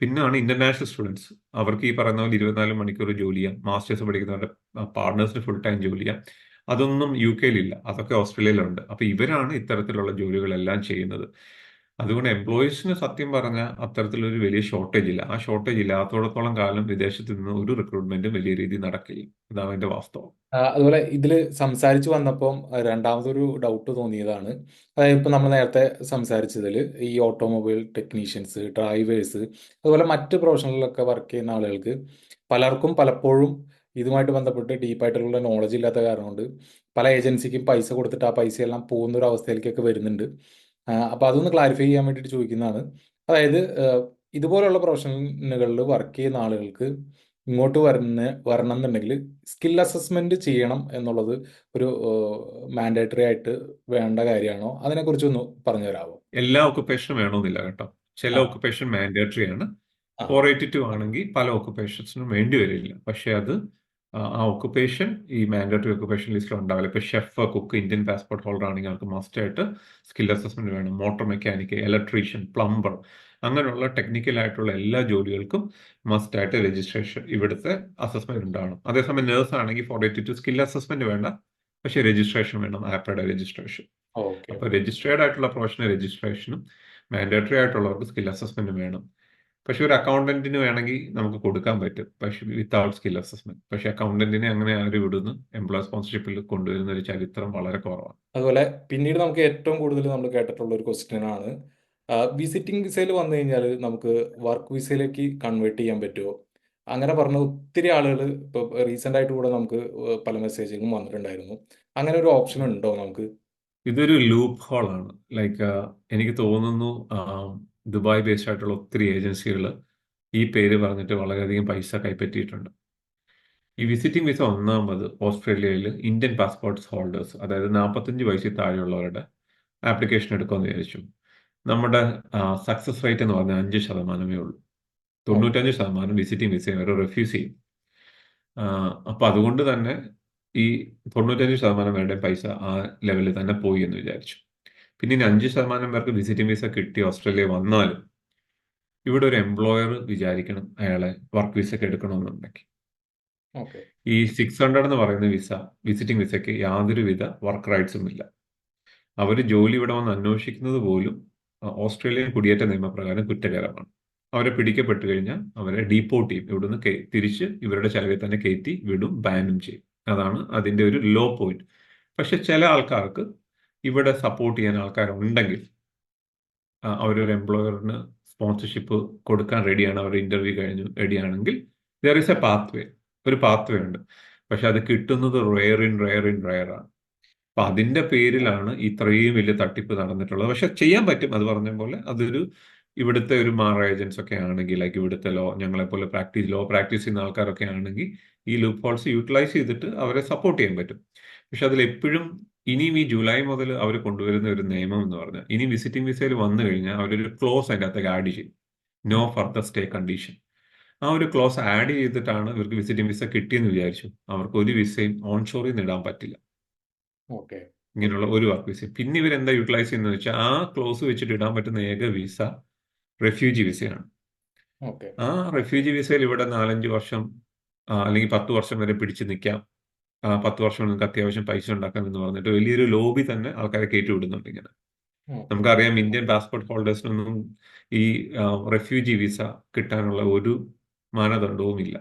പിന്നാണ് ഇന്റർനാഷണൽ സ്റ്റുഡൻസ് അവർക്ക് ഈ പറയുന്ന പോലെ ഇരുപത്തിനാല് മണിക്കൂർ ജോലി ചെയ്യാം. മാസ്റ്റേഴ്സ് പഠിക്കുന്നവരുടെ പാർട്ട്നേഴ്സിന് ഫുൾ ടൈം ജോലി ചെയ്യാം. അതൊന്നും യു കെയിലില്ല അതൊക്കെ ഓസ്ട്രേലിയയിലുണ്ട് അപ്പൊ ഇവരാണ് ഇത്തരത്തിലുള്ള ജോലികളെല്ലാം ചെയ്യുന്നത്. അതുകൊണ്ട് എംപ്ലോയീസിന് സത്യം പറഞ്ഞാൽ അത്തരത്തിലൊരു വലിയ ഷോർട്ടേജ് ഇല്ല. ആ ഷോർട്ടേജ് ഇല്ലാത്തോടത്തോളം കാലം വിദേശത്ത് നിന്ന് ഒരു റിക്രൂട്ട്മെന്റും വലിയ രീതിയിൽ നടക്കില്ല. ഇതാണ് അതിന്റെ വാസ്തവം. അതുപോലെ ഇതിൽ സംസാരിച്ചു വന്നപ്പം രണ്ടാമതൊരു ഡൗട്ട് തോന്നിയതാണ്. അതായത് ഇപ്പം നമ്മൾ നേരത്തെ സംസാരിച്ചതിൽ ഈ ഓട്ടോമൊബൈൽ ടെക്നീഷ്യൻസ് ഡ്രൈവേഴ്സ് അതുപോലെ മറ്റ് പ്രൊഫഷണലിലൊക്കെ വർക്ക് ചെയ്യുന്ന ആളുകൾക്ക് പലർക്കും പലപ്പോഴും ഇതുമായിട്ട് ബന്ധപ്പെട്ട് ഡീപ്പായിട്ടുള്ള നോളജ് ഇല്ലാത്ത കാരണം കൊണ്ട് പല ഏജൻസിക്കും പൈസ കൊടുത്തിട്ട് ആ പൈസയെല്ലാം പോകുന്ന ഒരു അവസ്ഥയിലേക്കൊക്കെ വരുന്നുണ്ട്. അപ്പോൾ അതൊന്ന് ക്ലാരിഫൈ ചെയ്യാൻ വേണ്ടിയിട്ട് ചോദിക്കുന്നതാണ്. അതായത് ഇതുപോലെയുള്ള ഇതുപോലുള്ള പ്രൊഫഷനുകളിൽ വർക്ക് ചെയ്യുന്ന ആളുകൾക്ക് ഇങ്ങോട്ട് വരുന്ന വരണം എന്നുണ്ടെങ്കിൽ സ്കിൽ അസസ്മെന്റ് ചെയ്യണം എന്നുള്ളത് ഒരു മാൻഡേറ്ററി ആയിട്ട് വേണ്ട കാര്യമാണോ? അതിനെക്കുറിച്ചൊന്ന് പറഞ്ഞു തരാമോ എല്ലാ ഒക്കുപേഷനും വേണമെന്നില്ല കേട്ടോ. ചില ഓക്കുപേഷൻ ഒക്കുപേഷൻ മാൻഡേറ്ററി ആണ്. ഫോർ എയ്റ്റി ടു ആണെങ്കിൽ പല ഒക്കുപേഷൻസിനും വേണ്ടി വരില്ല. പക്ഷെ അത് ആ ഒക്കുപ്പേഷൻ ഈ മാൻഡേറ്ററി ഒക്കുപ്പേഷൻ ലിസ്റ്റിൽ ഉണ്ടാവില്ല. ഇപ്പൊ chef cook Indian passport holder ആണെങ്കിൽ അവർക്ക് മസ്റ്റ് ആയിട്ട് സ്കിൽ അസസ്മെന്റ് വേണം. മോട്ടോർ മെക്കാനിക്ക് ഇലക്ട്രീഷ്യൻ പ്ലംബർ അങ്ങനെയുള്ള ടെക്നിക്കൽ ആയിട്ടുള്ള എല്ലാ ജോലികൾക്കും മസ്റ്റ് ആയിട്ട് രജിസ്ട്രേഷൻ ഇവിടുത്തെ അസസ്മെന്റ് ഉണ്ടാവണം. അതേസമയം നേഴ്സ് ആണെങ്കിൽ four eighty two skill assessment വേണ്ട. പക്ഷേ രജിസ്ട്രേഷൻ വേണം ആപ്പയുടെ രജിസ്ട്രേഷൻ അപ്പൊ അപ്പോൾ രജിസ്ട്രേർഡ് ആയിട്ടുള്ള പ്രൊഫഷണൽ രജിസ്ട്രേഷനും മാൻഡേറ്ററി ആയിട്ടുള്ളവർക്ക് സ്കിൽ അസസ്മെന്റ് വേണം. പക്ഷെ ഒരു അക്കൗണ്ടന്റിന് വേണമെങ്കിൽ നമുക്ക് കൊടുക്കാൻ പറ്റും. പക്ഷെ വിത്തൗട്ട് സ്കിൽ അസസ്മെന്റ് പക്ഷെ അക്കൗണ്ടന്റിനെ അങ്ങനെ ആരും ഇടുന്നു എംപ്ലോയർ സ്പോൺസർഷിപ്പിൽ കൊണ്ടുവരുന്ന ഒരു ചരിത്രം വളരെ കുറവാണ്. അതുപോലെ പിന്നീട് നമുക്ക് ഏറ്റവും കൂടുതൽ നമ്മൾ കേട്ടിട്ടുള്ള ഒരു ക്വസ്റ്റ്യൻ ആണ് വിസിറ്റിംഗ് വിസയിൽ വന്നു കഴിഞ്ഞാൽ നമുക്ക് വർക്ക് വിസയിലേക്ക് കൺവേർട്ട് ചെയ്യാൻ പറ്റുമോ? അങ്ങനെ പറഞ്ഞ ഒത്തിരി ആളുകൾ ഇപ്പോൾ റീസെന്റ് ആയിട്ട് കൂടെ നമുക്ക് പല മെസ്സേജുകളും വന്നിട്ടുണ്ടായിരുന്നു. അങ്ങനെ ഒരു ഓപ്ഷൻ ഉണ്ടോ നമുക്ക്? ഇതൊരു ലൂപ്പ് ഹോൾ ആണ് ലൈക്ക് എനിക്ക് തോന്നുന്നു ദുബായ് ബേസ്ഡ് ആയിട്ടുള്ള ഒത്തിരി ഏജൻസികൾ ഈ പേര് പറഞ്ഞിട്ട് വളരെയധികം പൈസ കൈപ്പറ്റിയിട്ടുണ്ട്. ഈ വിസിറ്റിംഗ് വിസ ഒന്നാമത് ഓസ്ട്രേലിയയിൽ ഇന്ത്യൻ പാസ്പോർട്ട്സ് ഹോൾഡേഴ്സ് അതായത് നാൽപ്പത്തഞ്ച് വയസ്സിൽ താഴെയുള്ളവരുടെ ആപ്ലിക്കേഷൻ എടുക്കുമെന്ന് വിചാരിച്ചു. നമ്മുടെ സക്സസ് റേറ്റ് എന്ന് പറഞ്ഞാൽ അഞ്ച് ശതമാനമേ ഉള്ളൂ. തൊണ്ണൂറ്റഞ്ച് ശതമാനം വിസിറ്റിംഗ് വിസ അവർ റെഫ്യൂസ് ചെയ്യും. അപ്പം അതുകൊണ്ട് തന്നെ ഈ തൊണ്ണൂറ്റഞ്ച് ശതമാനം വേണ്ട പൈസ ആ ലെവലിൽ തന്നെ പോയി എന്ന് വിചാരിച്ചു. പിന്നെ ഇനി അഞ്ച് ശതമാനം പേർക്ക് വിസിറ്റിംഗ് വിസ കിട്ടി ഓസ്ട്രേലിയ വന്നാലും ഇവിടെ ഒരു എംപ്ലോയർ വിചാരിക്കണം അയാളെ വർക്ക് വിസയ്ക്ക് എടുക്കണമെന്നുണ്ടെങ്കിൽ. ഓക്കെ. ഈ സിക്സ് ഹൺഡ്രഡ് എന്ന് പറയുന്ന വിസ വിസിറ്റിംഗ് വിസയ്ക്ക് യാതൊരുവിധ വർക്ക് റൈറ്റ്സും ഇല്ല. അവർ ജോലി ഇവിടെ വന്ന് അന്വേഷിക്കുന്നത് പോലും ഓസ്ട്രേലിയൻ കുടിയേറ്റ നിയമപ്രകാരം കുറ്റകരമാണ്. അവരെ പിടിക്കപ്പെട്ട് കഴിഞ്ഞാൽ അവരെ ഡീപ്പോർട്ട് ചെയ്യും. ഇവിടുന്ന് തിരിച്ച് ഇവരുടെ ചെലവിൽ തന്നെ കയറ്റി വിടും ബാനും ചെയ്യും. അതാണ് അതിന്റെ ഒരു ലോ പോയിന്റ് പക്ഷെ ചില ആൾക്കാർക്ക് ഇവിടെ സപ്പോർട്ട് ചെയ്യാൻ ആൾക്കാരുണ്ടെങ്കിൽ അവരൊരു എംപ്ലോയറിന് സ്പോൺസർഷിപ്പ് കൊടുക്കാൻ റെഡിയാണ് അവർ ഇന്റർവ്യൂ കഴിഞ്ഞു റെഡിയാണെങ്കിൽ there is a pathway ഒരു പാത്ത് വേ ഉണ്ട്. പക്ഷെ അത് കിട്ടുന്നത് rare in rare in rare ആണ്. അപ്പൊ അതിന്റെ പേരിലാണ് ഇത്രയും വലിയ തട്ടിപ്പ് നടന്നിട്ടുള്ളത്. പക്ഷെ ചെയ്യാൻ പറ്റും. അത് പറഞ്ഞ പോലെ അതൊരു ഇവിടുത്തെ ഒരു മാർ ഏജൻസ് ഒക്കെ ആണെങ്കിൽ ലൈക്ക് ഇവിടുത്തെ ലോ ഞങ്ങളെ പോലെ പ്രാക്ടീസ് ലോ പ്രാക്ടീസ് ചെയ്യുന്ന ആൾക്കാരൊക്കെ ആണെങ്കിൽ ഈ ലൂപ്പ് ഹോൾസ് യൂട്ടിലൈസ് ചെയ്തിട്ട് അവരെ സപ്പോർട്ട് ചെയ്യാൻ പറ്റും. പക്ഷെ അതിൽ എപ്പോഴും ഇനിയും ഈ ജൂലൈ മുതൽ അവർ കൊണ്ടുവരുന്ന ഒരു നിയമം എന്ന് പറഞ്ഞാൽ ഇനി വിസിറ്റിംഗ് വിസയിൽ വന്നു കഴിഞ്ഞാൽ അവരൊരു ക്ലോസ് അതിന്റെ അകത്തേക്ക് ആഡ് ചെയ്യും. No further stay condition. ആ ഒരു ക്ലോസ് ആഡ് ചെയ്തിട്ടാണ് ഇവർക്ക് വിസിറ്റിംഗ് വിസ കിട്ടിയെന്ന് വിചാരിച്ചു. അവർക്ക് ഒരു വിസയും ഓൺഷോറിൽ നിന്ന് ഇടാൻ പറ്റില്ല. ഓക്കെ. ഇങ്ങനെയുള്ള ഒരു വർക്ക് വിസ പിന്നെ ഇവർ എന്താ യൂട്ടിലൈസ് ചെയ്യുന്നത് വെച്ചാൽ ആ ക്ലോസ് വെച്ചിട്ട് ഇടാൻ പറ്റുന്ന ഏക വിസ റെഫ്യൂജി വിസയാണ്. ആ റെഫ്യൂജി വിസയിൽ ഇവിടെ നാലഞ്ച് വർഷം അല്ലെങ്കിൽ പത്ത് വർഷം വരെ പിടിച്ചു നിൽക്കാം. പത്ത് വർഷം നിങ്ങൾക്ക് അത്യാവശ്യം പൈസ ഉണ്ടാക്കാം എന്ന് പറഞ്ഞിട്ട് വലിയൊരു ലോബി തന്നെ ആൾക്കാരെ കയറ്റി വിടുന്നുണ്ട് ഇങ്ങനെ നമുക്കറിയാം ഇന്ത്യൻ പാസ്പോർട്ട് ഹോൾഡേഴ്സിനൊന്നും ഈ റെഫ്യൂജി വിസ കിട്ടാനുള്ള ഒരു മാനദണ്ഡവും ഇല്ല.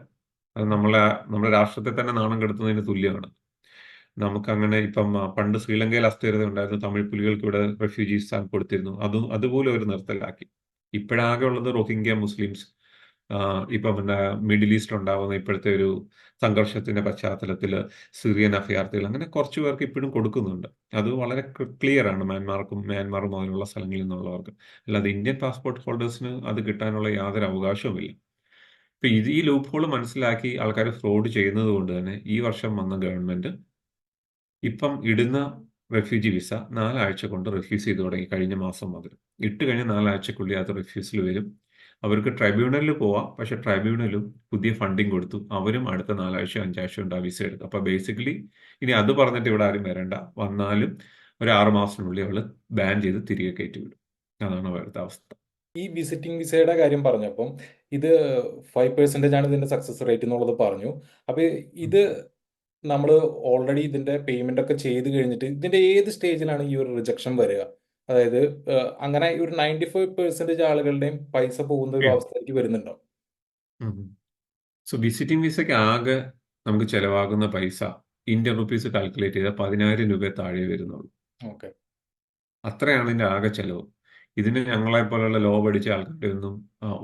അത് നമ്മളെ നമ്മുടെ രാഷ്ട്രത്തെ തന്നെ നാണം കെടുത്തുന്നതിന് തുല്യമാണ്. നമുക്കങ്ങനെ ഇപ്പം ആ, പണ്ട് ശ്രീലങ്കയിൽ അസ്ഥിരത ഉണ്ടായിരുന്നു. തമിഴ് പുലികൾക്ക് ഇവിടെ റെഫ്യൂജി സ്ഥാനം കൊടുത്തിരുന്നു. അതും അതുപോലെ ഒരു നിർത്തലാക്കി. ഇപ്പോഴാകെ ഉള്ളത് റോഹിംഗ്യ മുസ്ലിംസ് ഇപ്പം എന്താ മിഡിൽ ഈസ്റ്റ് ഉണ്ടാവുന്ന ഇപ്പോഴത്തെ ഒരു സംഘർഷത്തിന്റെ പശ്ചാത്തലത്തിൽ സിറിയൻ അഭയാർത്ഥികൾ അങ്ങനെ കുറച്ച് പേർക്ക് ഇപ്പോഴും കൊടുക്കുന്നുണ്ട്. അത് വളരെ ക്ലിയർ ആണ് മ്യാൻമാർക്കും മ്യാൻമാർ മുതലുള്ള സ്ഥലങ്ങളിൽ നിന്നുള്ളവർക്ക്. അല്ലാതെ ഇന്ത്യൻ പാസ്പോർട്ട് ഹോൾഡേഴ്സിന് അത് കിട്ടാനുള്ള യാതൊരു അവകാശവുമില്ല ഇപ്പൊ ഇത് ഈ ലൂപ്പ് ഹോൾ മനസ്സിലാക്കി ആൾക്കാർ ഫ്രോഡ് ചെയ്യുന്നത് കൊണ്ട് തന്നെ ഈ വർഷം വന്ന ഗവൺമെന്റ് ഇപ്പം ഇടുന്ന റെഫ്യൂജി വിസ നാലാഴ്ച കൊണ്ട് റിഫ്യൂസ് ചെയ്ത് തുടങ്ങി കഴിഞ്ഞ മാസം മുതൽ. ഇട്ട് കഴിഞ്ഞ നാലാഴ്ചക്കുള്ളിൽ അത് റിഫ്യൂസിൽ വരും. അവർക്ക് ട്രൈബ്യൂണലിൽ പോവാം. പക്ഷെ ട്രൈബ്യൂണലും പുതിയ ഫണ്ടിങ് കൊടുത്തു. അവരും അടുത്ത നാലാഴ്ച അഞ്ചാഴ്ച കൊണ്ട് ആ വിസ എടുക്കും അപ്പൊ ബേസിക്കലി ഇനി അത് പറഞ്ഞിട്ട് ഇവിടെ ആരും വരണ്ട. വന്നാലും ഒരു ആറ് മാസത്തിനുള്ളിൽ അവൾ ബാൻ ചെയ്ത് തിരികെ കയറ്റി വിടും. അതാണ് അവരുടെ അവസ്ഥ. ഈ വിസിറ്റിംഗ് വിസയുടെ കാര്യം പറഞ്ഞപ്പം ഇത് ഫൈവ് പെർസെന്റേജ് ആണ് ഇതിന്റെ സക്സസ് റേറ്റ് എന്നുള്ളത് പറഞ്ഞു. അപ്പൊ ഇത് നമ്മൾ ഓൾറെഡി ഇതിന്റെ പേയ്മെന്റ് ഒക്കെ ചെയ്ത് കഴിഞ്ഞിട്ട് ഇതിന്റെ ഏത് സ്റ്റേജിലാണ് ഈ ഒരു റിജക്ഷൻ വരിക? അതായത് അങ്ങനെ ഒരു നയന്റി ഫൈവ് പെർസെന്റേജ് ആളുകളുടെയും പൈസ പോകുന്ന ഒരു. അവസ്ഥയിലേക്ക് വരുന്നുണ്ടോ? സോ വിസിറ്റിംഗ് വിസയ്ക്ക് ആകെ നമുക്ക് ചെലവാകുന്ന പൈസ ഇന്ത്യൻ റുപ്പീസ് കാൽക്കുലേറ്റ് ചെയ്താൽ പതിനായിരം രൂപ താഴെ വരുന്നുള്ളൂ. ഓക്കെ. അത്രയാണ് ഇതിന്റെ ആകെ ചെലവ്. ഇതിന് ഞങ്ങളെ പോലുള്ള ലോ പഠിച്ച ആൾക്കാരുടെ ഒന്നും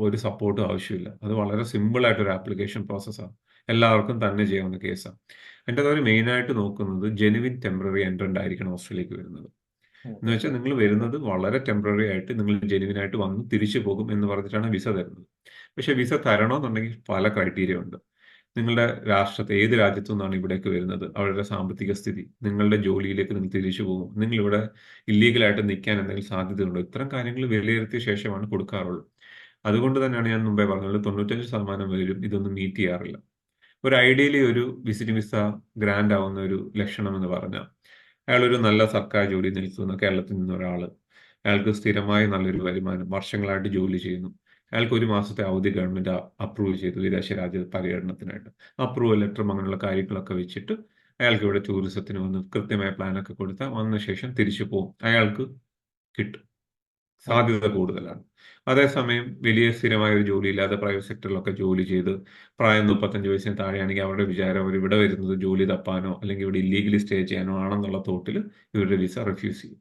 ഒരു സപ്പോർട്ടും ആവശ്യമില്ല. അത് വളരെ സിമ്പിൾ ആയിട്ട് ഒരു ആപ്ലിക്കേഷൻ പ്രോസസ്സാണ് എല്ലാവർക്കും തന്നെ ചെയ്യാവുന്ന കേസാണ് എന്റെ അവർ മെയിനായിട്ട് നോക്കുന്നത് ജെനുവിൻ ടെമ്പററി എൻട്രന്റ് ആയിരിക്കണം ഓസ്ട്രേലിയക്ക് വരുന്നത്. എന്ന് വെച്ചാൽ നിങ്ങൾ വരുന്നത് വളരെ ടെമ്പററി ആയിട്ട് നിങ്ങൾ ജെനുവിൻ ആയിട്ട് വന്ന് തിരിച്ചു പോകും എന്ന് പറഞ്ഞിട്ടാണ് വിസ തരുന്നത്. പക്ഷേ വിസ തരണമെന്നുണ്ടെങ്കിൽ പല ക്രൈറ്റീരിയ ഉണ്ട്. നിങ്ങളുടെ രാഷ്ട്രത്തെ ഏത് രാജ്യത്തു നിന്നാണ് ഇവിടേക്ക് വരുന്നത്? അവരുടെ സാമ്പത്തിക സ്ഥിതി നിങ്ങളുടെ ജോലിയിലേക്ക് നിങ്ങൾ തിരിച്ചു പോകും നിങ്ങൾ ഇവിടെ ഇല്ലീഗലായിട്ട് നിൽക്കാൻ എന്തെങ്കിലും സാധ്യതയുണ്ടോ? ഇത്തരം കാര്യങ്ങൾ വിലയിരുത്തിയ ശേഷമാണ് കൊടുക്കാറുള്ളൂ. അതുകൊണ്ട് തന്നെയാണ് ഞാൻ മുമ്പേ പറഞ്ഞത് തൊണ്ണൂറ്റഞ്ച് ശതമാനം പേരും ഇതൊന്നും മീറ്റ് ചെയ്യാറില്ല. ഒരു ഐഡിയലി ഒരു വിസിറ്റിംഗ് വിസ ഗ്രാൻഡ് ആവുന്ന ഒരു ലക്ഷണം എന്ന് പറഞ്ഞാൽ അയാൾ ഒരു നല്ല സർക്കാർ ജോലി നിൽക്കുന്ന കേരളത്തിൽ നിന്ന് ഒരാൾ അയാൾക്ക് സ്ഥിരമായി നല്ലൊരു വരുമാനം വർഷങ്ങളായിട്ട് ജോലി ചെയ്യുന്നു. അയാൾക്ക് ഒരു മാസത്തെ അവധി ഗവൺമെന്റ് അപ്രൂവ് ചെയ്തു വിദേശ രാജ്യ പര്യടനത്തിനായിട്ട്. അപ്രൂവൽ ലെറ്ററും അങ്ങനെയുള്ള കാര്യങ്ങളൊക്കെ വെച്ചിട്ട് അയാൾക്ക് ഇവിടെ ടൂറിസത്തിന് വന്ന് കൃത്യമായ പ്ലാനൊക്കെ കൊടുത്താൽ വന്ന ശേഷം തിരിച്ചു പോകും അയാൾക്ക് കിട്ടും. സാധ്യത കൂടുതലാണ്. അതേസമയം വലിയ സ്ഥിരമായ ഒരു ജോലി ഇല്ലാതെ പ്രൈവറ്റ് സെക്ടറിലൊക്കെ ജോലി ചെയ്ത് പ്രായം മുപ്പത്തഞ്ച് വയസ്സിന് താഴെയാണെങ്കിൽ അവരുടെ വിചാരം അവർ ഇവിടെ വരുന്നത് ജോലി തപ്പാനോ അല്ലെങ്കിൽ ഇവിടെ ഇല്ലീഗലി സ്റ്റേ ചെയ്യാനോ ആണെന്നുള്ള തോട്ടിൽ ഇവരുടെ വിസ റിഫ്യൂസ് ചെയ്യും.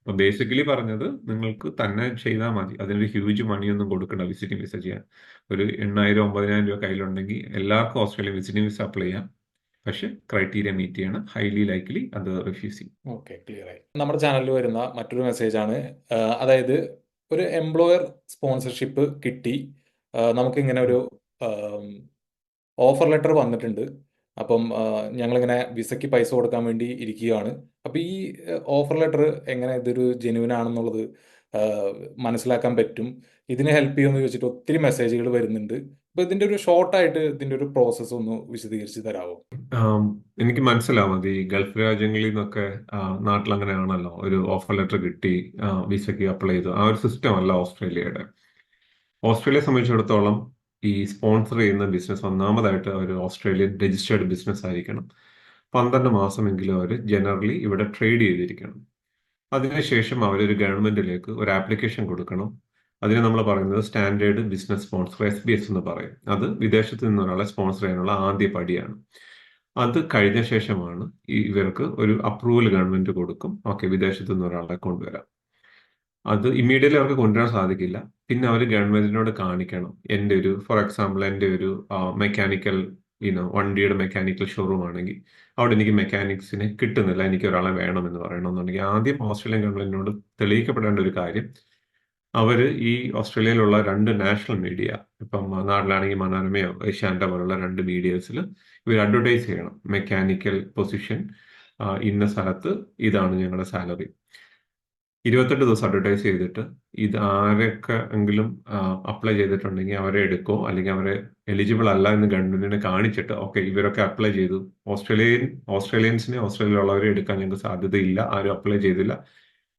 അപ്പൊ ബേസിക്കലി പറഞ്ഞത് നിങ്ങൾക്ക് തന്നെ ചെയ്താൽ മതി. അതിനൊരു ഹ്യൂജ് മണിയൊന്നും കൊടുക്കണ്ട വിസിറ്റിംഗ് വിസ ചെയ്യാൻ. ഒരു എണ്ണായിരം ഒമ്പതിനായിരം രൂപ കയ്യിലുണ്ടെങ്കിൽ എല്ലാവർക്കും ഓസ്ട്രേലിയ വിസിറ്റിംഗ് വിസ അപ്ലൈ ചെയ്യാം. പക്ഷെ ക്രൈറ്റീരിയ മീറ്റ് ചെയ്യണം. ഹൈലി ലൈക്ലി അത് റിഫ്യൂസ് ചെയ്യും. ഓക്കെ ക്ലിയർ ആയി. നമ്മുടെ ചാനലിൽ വരുന്ന മറ്റൊരു മെസ്സേജ് ആണ്. അതായത് ഒരു എംപ്ലോയർ സ്പോൺസർഷിപ്പ് കിട്ടി. നമുക്ക് ഇങ്ങനെ ഒരു ഓഫർ ലെറ്റർ വന്നിട്ടുണ്ട്. അപ്പം ഞങ്ങളിങ്ങനെ വിസയ്ക്ക് പൈസ കൊടുക്കാൻ വേണ്ടി ഇരിക്കുകയാണ്. അപ്പം ഈ ഓഫർ ലെറ്റർ എങ്ങനെ ഇതൊരു ജെനുവിൻ ആണെന്നുള്ളത് മനസ്സിലാക്കാൻ പറ്റും. ഇതിനെ ഹെൽപ്പ് ചെയ്യുമെന്ന് ചോദിച്ചിട്ട് ഒത്തിരി മെസ്സേജുകൾ വരുന്നുണ്ട്. അപ്പൊ ഇതിന്റെ ഒരു ഷോർട്ടായിട്ട് ഇതിന്റെ ഒരു പ്രോസസ്സ് ഒന്ന് വിശദീകരിച്ച് തരാമോ എനിക്ക് മനസ്സിലാവും അത്. ഈ ഗൾഫ് രാജ്യങ്ങളിൽ നിന്നൊക്കെ നാട്ടിൽ അങ്ങനെയാണല്ലോ ഒരു ഓഫർ ലെറ്റർ കിട്ടി വിസയ്ക്ക് അപ്ലൈ ചെയ്തു ആ ഒരു സിസ്റ്റം അല്ല ഓസ്ട്രേലിയയുടെ. ഓസ്ട്രേലിയയെ സംബന്ധിച്ചിടത്തോളം ഈ സ്പോൺസർ ചെയ്യുന്ന ബിസിനസ് ഒന്നാമതായിട്ട് ഒരു ഓസ്ട്രേലിയൻ രജിസ്റ്റേർഡ് ബിസിനസ് ആയിരിക്കണം. പന്ത്രണ്ട് മാസമെങ്കിലും അവർ ജനറലി ഇവിടെ ട്രേഡ് ചെയ്തിരിക്കണം. അതിനുശേഷം അവരൊരു ഗവൺമെന്റിലേക്ക് ഒരു ആപ്ലിക്കേഷൻ കൊടുക്കണം. അതിന് നമ്മൾ പറയുന്നത് standard business sponsor S B S എന്ന് പറയും. അത് വിദേശത്ത് നിന്ന് ഒരാളെ സ്പോൺസർ ചെയ്യാനുള്ള ആദ്യ പടിയാണ്. അത് കഴിഞ്ഞ ശേഷമാണ് ഇവർക്ക് ഒരു അപ്രൂവൽ ഗവൺമെന്റ് കൊടുക്കും. ഓക്കെ വിദേശത്ത് നിന്ന് ഒരാളെ കൊണ്ടുവരാം. അത് ഇമ്മീഡിയറ്റ്ലി അവർക്ക് കൊണ്ടുവരാൻ സാധിക്കില്ല. പിന്നെ അവർ ഗവൺമെന്റിനോട് കാണിക്കണം. എന്റെ ഒരു ഫോർ എക്സാമ്പിൾ എന്റെ ഒരു മെക്കാനിക്കൽ ഇനോ വണ്ടിയുടെ മെക്കാനിക്കൽ ഷോറൂം ആണെങ്കിൽ അവിടെ എനിക്ക് മെക്കാനിക്സിനെ കിട്ടുന്നില്ല എനിക്ക് ഒരാളെ വേണമെന്ന് പറയണമെന്നുണ്ടെങ്കിൽ ആദ്യം ഓസ്ട്രേലിയൻ ഗവൺമെന്റിനോട് തെളിയിക്കപ്പെടേണ്ട ഒരു കാര്യം അവർ ഈ ഓസ്ട്രേലിയയിലുള്ള രണ്ട് നാഷണൽ മീഡിയ ഇപ്പം നാട്ടിലാണെങ്കിൽ മനോരമയോ ഏഷ്യാന്റെ പോലുള്ള രണ്ട് മീഡിയസിൽ ഇവർ അഡ്വർടൈസ് ചെയ്യണം. മെക്കാനിക്കൽ പൊസിഷൻ ഇന്ന സ്ഥലത്ത് ഇതാണ് ഞങ്ങളുടെ സാലറി ഇരുപത്തെട്ട് ദിവസം അഡ്വർടൈസ് ചെയ്തിട്ട് ഇത് ആരൊക്കെ എങ്കിലും അപ്ലൈ ചെയ്തിട്ടുണ്ടെങ്കിൽ അവരെ എടുക്കോ? അല്ലെങ്കിൽ അവരെ എലിജിബിൾ അല്ല എന്ന് ഗവൺമെന്റിനെ കാണിച്ചിട്ട് ഓക്കെ ഇവരൊക്കെ അപ്ലൈ ചെയ്തു. ഓസ്ട്രേലിയൻ ഓസ്ട്രേലിയൻസിനെ ഓസ്ട്രേലിയയിലുള്ളവരെ എടുക്കാൻ ഞങ്ങൾക്ക് സാധ്യതയില്ല. ആരും അപ്ലൈ ചെയ്തില്ല.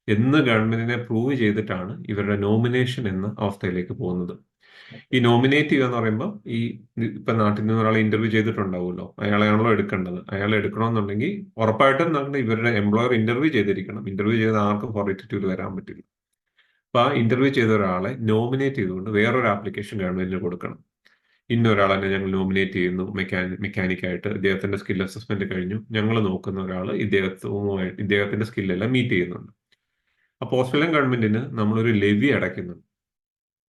എന്ന് ഗവൺമെന്റിനെ പ്രൂവ് ചെയ്തിട്ടാണ് ഇവരുടെ നോമിനേഷൻ എന്ന അവസ്ഥയിലേക്ക് പോകുന്നത്. ഈ നോമിനേറ്റ് എന്ന് പറയുമ്പോൾ ഈ ഇപ്പൊ നാട്ടിൽ നിന്ന് ഒരാളെ ഇന്റർവ്യൂ ചെയ്തിട്ടുണ്ടാവുമല്ലോ. അയാളെയാണല്ലോ എടുക്കേണ്ടത്. അയാളെ എടുക്കണമെന്നുണ്ടെങ്കിൽ ഉറപ്പായിട്ടും നമ്മുടെ ഇവരുടെ എംപ്ലോയർ ഇന്റർവ്യൂ ചെയ്തിരിക്കണം. ഇന്റർവ്യൂ ചെയ്ത ആർക്കും ഫോർട്ടിറ്റ്യൂഡ് വരാൻ പറ്റില്ല. അപ്പൊ ആ ഇന്റർവ്യൂ ചെയ്ത ഒരാളെ നോമിനേറ്റ് ചെയ്തുകൊണ്ട് വേറൊരു ആപ്ലിക്കേഷൻ ഗവൺമെന്റിന് കൊടുക്കണം. ഇന്ന ഒരാളെ ഞങ്ങൾ നോമിനേറ്റ് ചെയ്യുന്നു. മെക്കാനി മെക്കാനിക്കായിട്ട് ഇദ്ദേഹത്തിന്റെ സ്കിൽ അസസ്മെന്റ് കഴിഞ്ഞു. ഞങ്ങൾ നോക്കുന്ന ഒരാൾ ഇദ്ദേഹത്തുമായിട്ട് ഇദ്ദേഹത്തിന്റെ സ്കില്ലെല്ലാം മീറ്റ് ചെയ്യുന്നുണ്ട്. അപ്പോൾ ഓസ്ട്രേലിയൻ ഗവൺമെന്റിന് നമ്മളൊരു ലെവി അടയ്ക്കുന്നുണ്ട്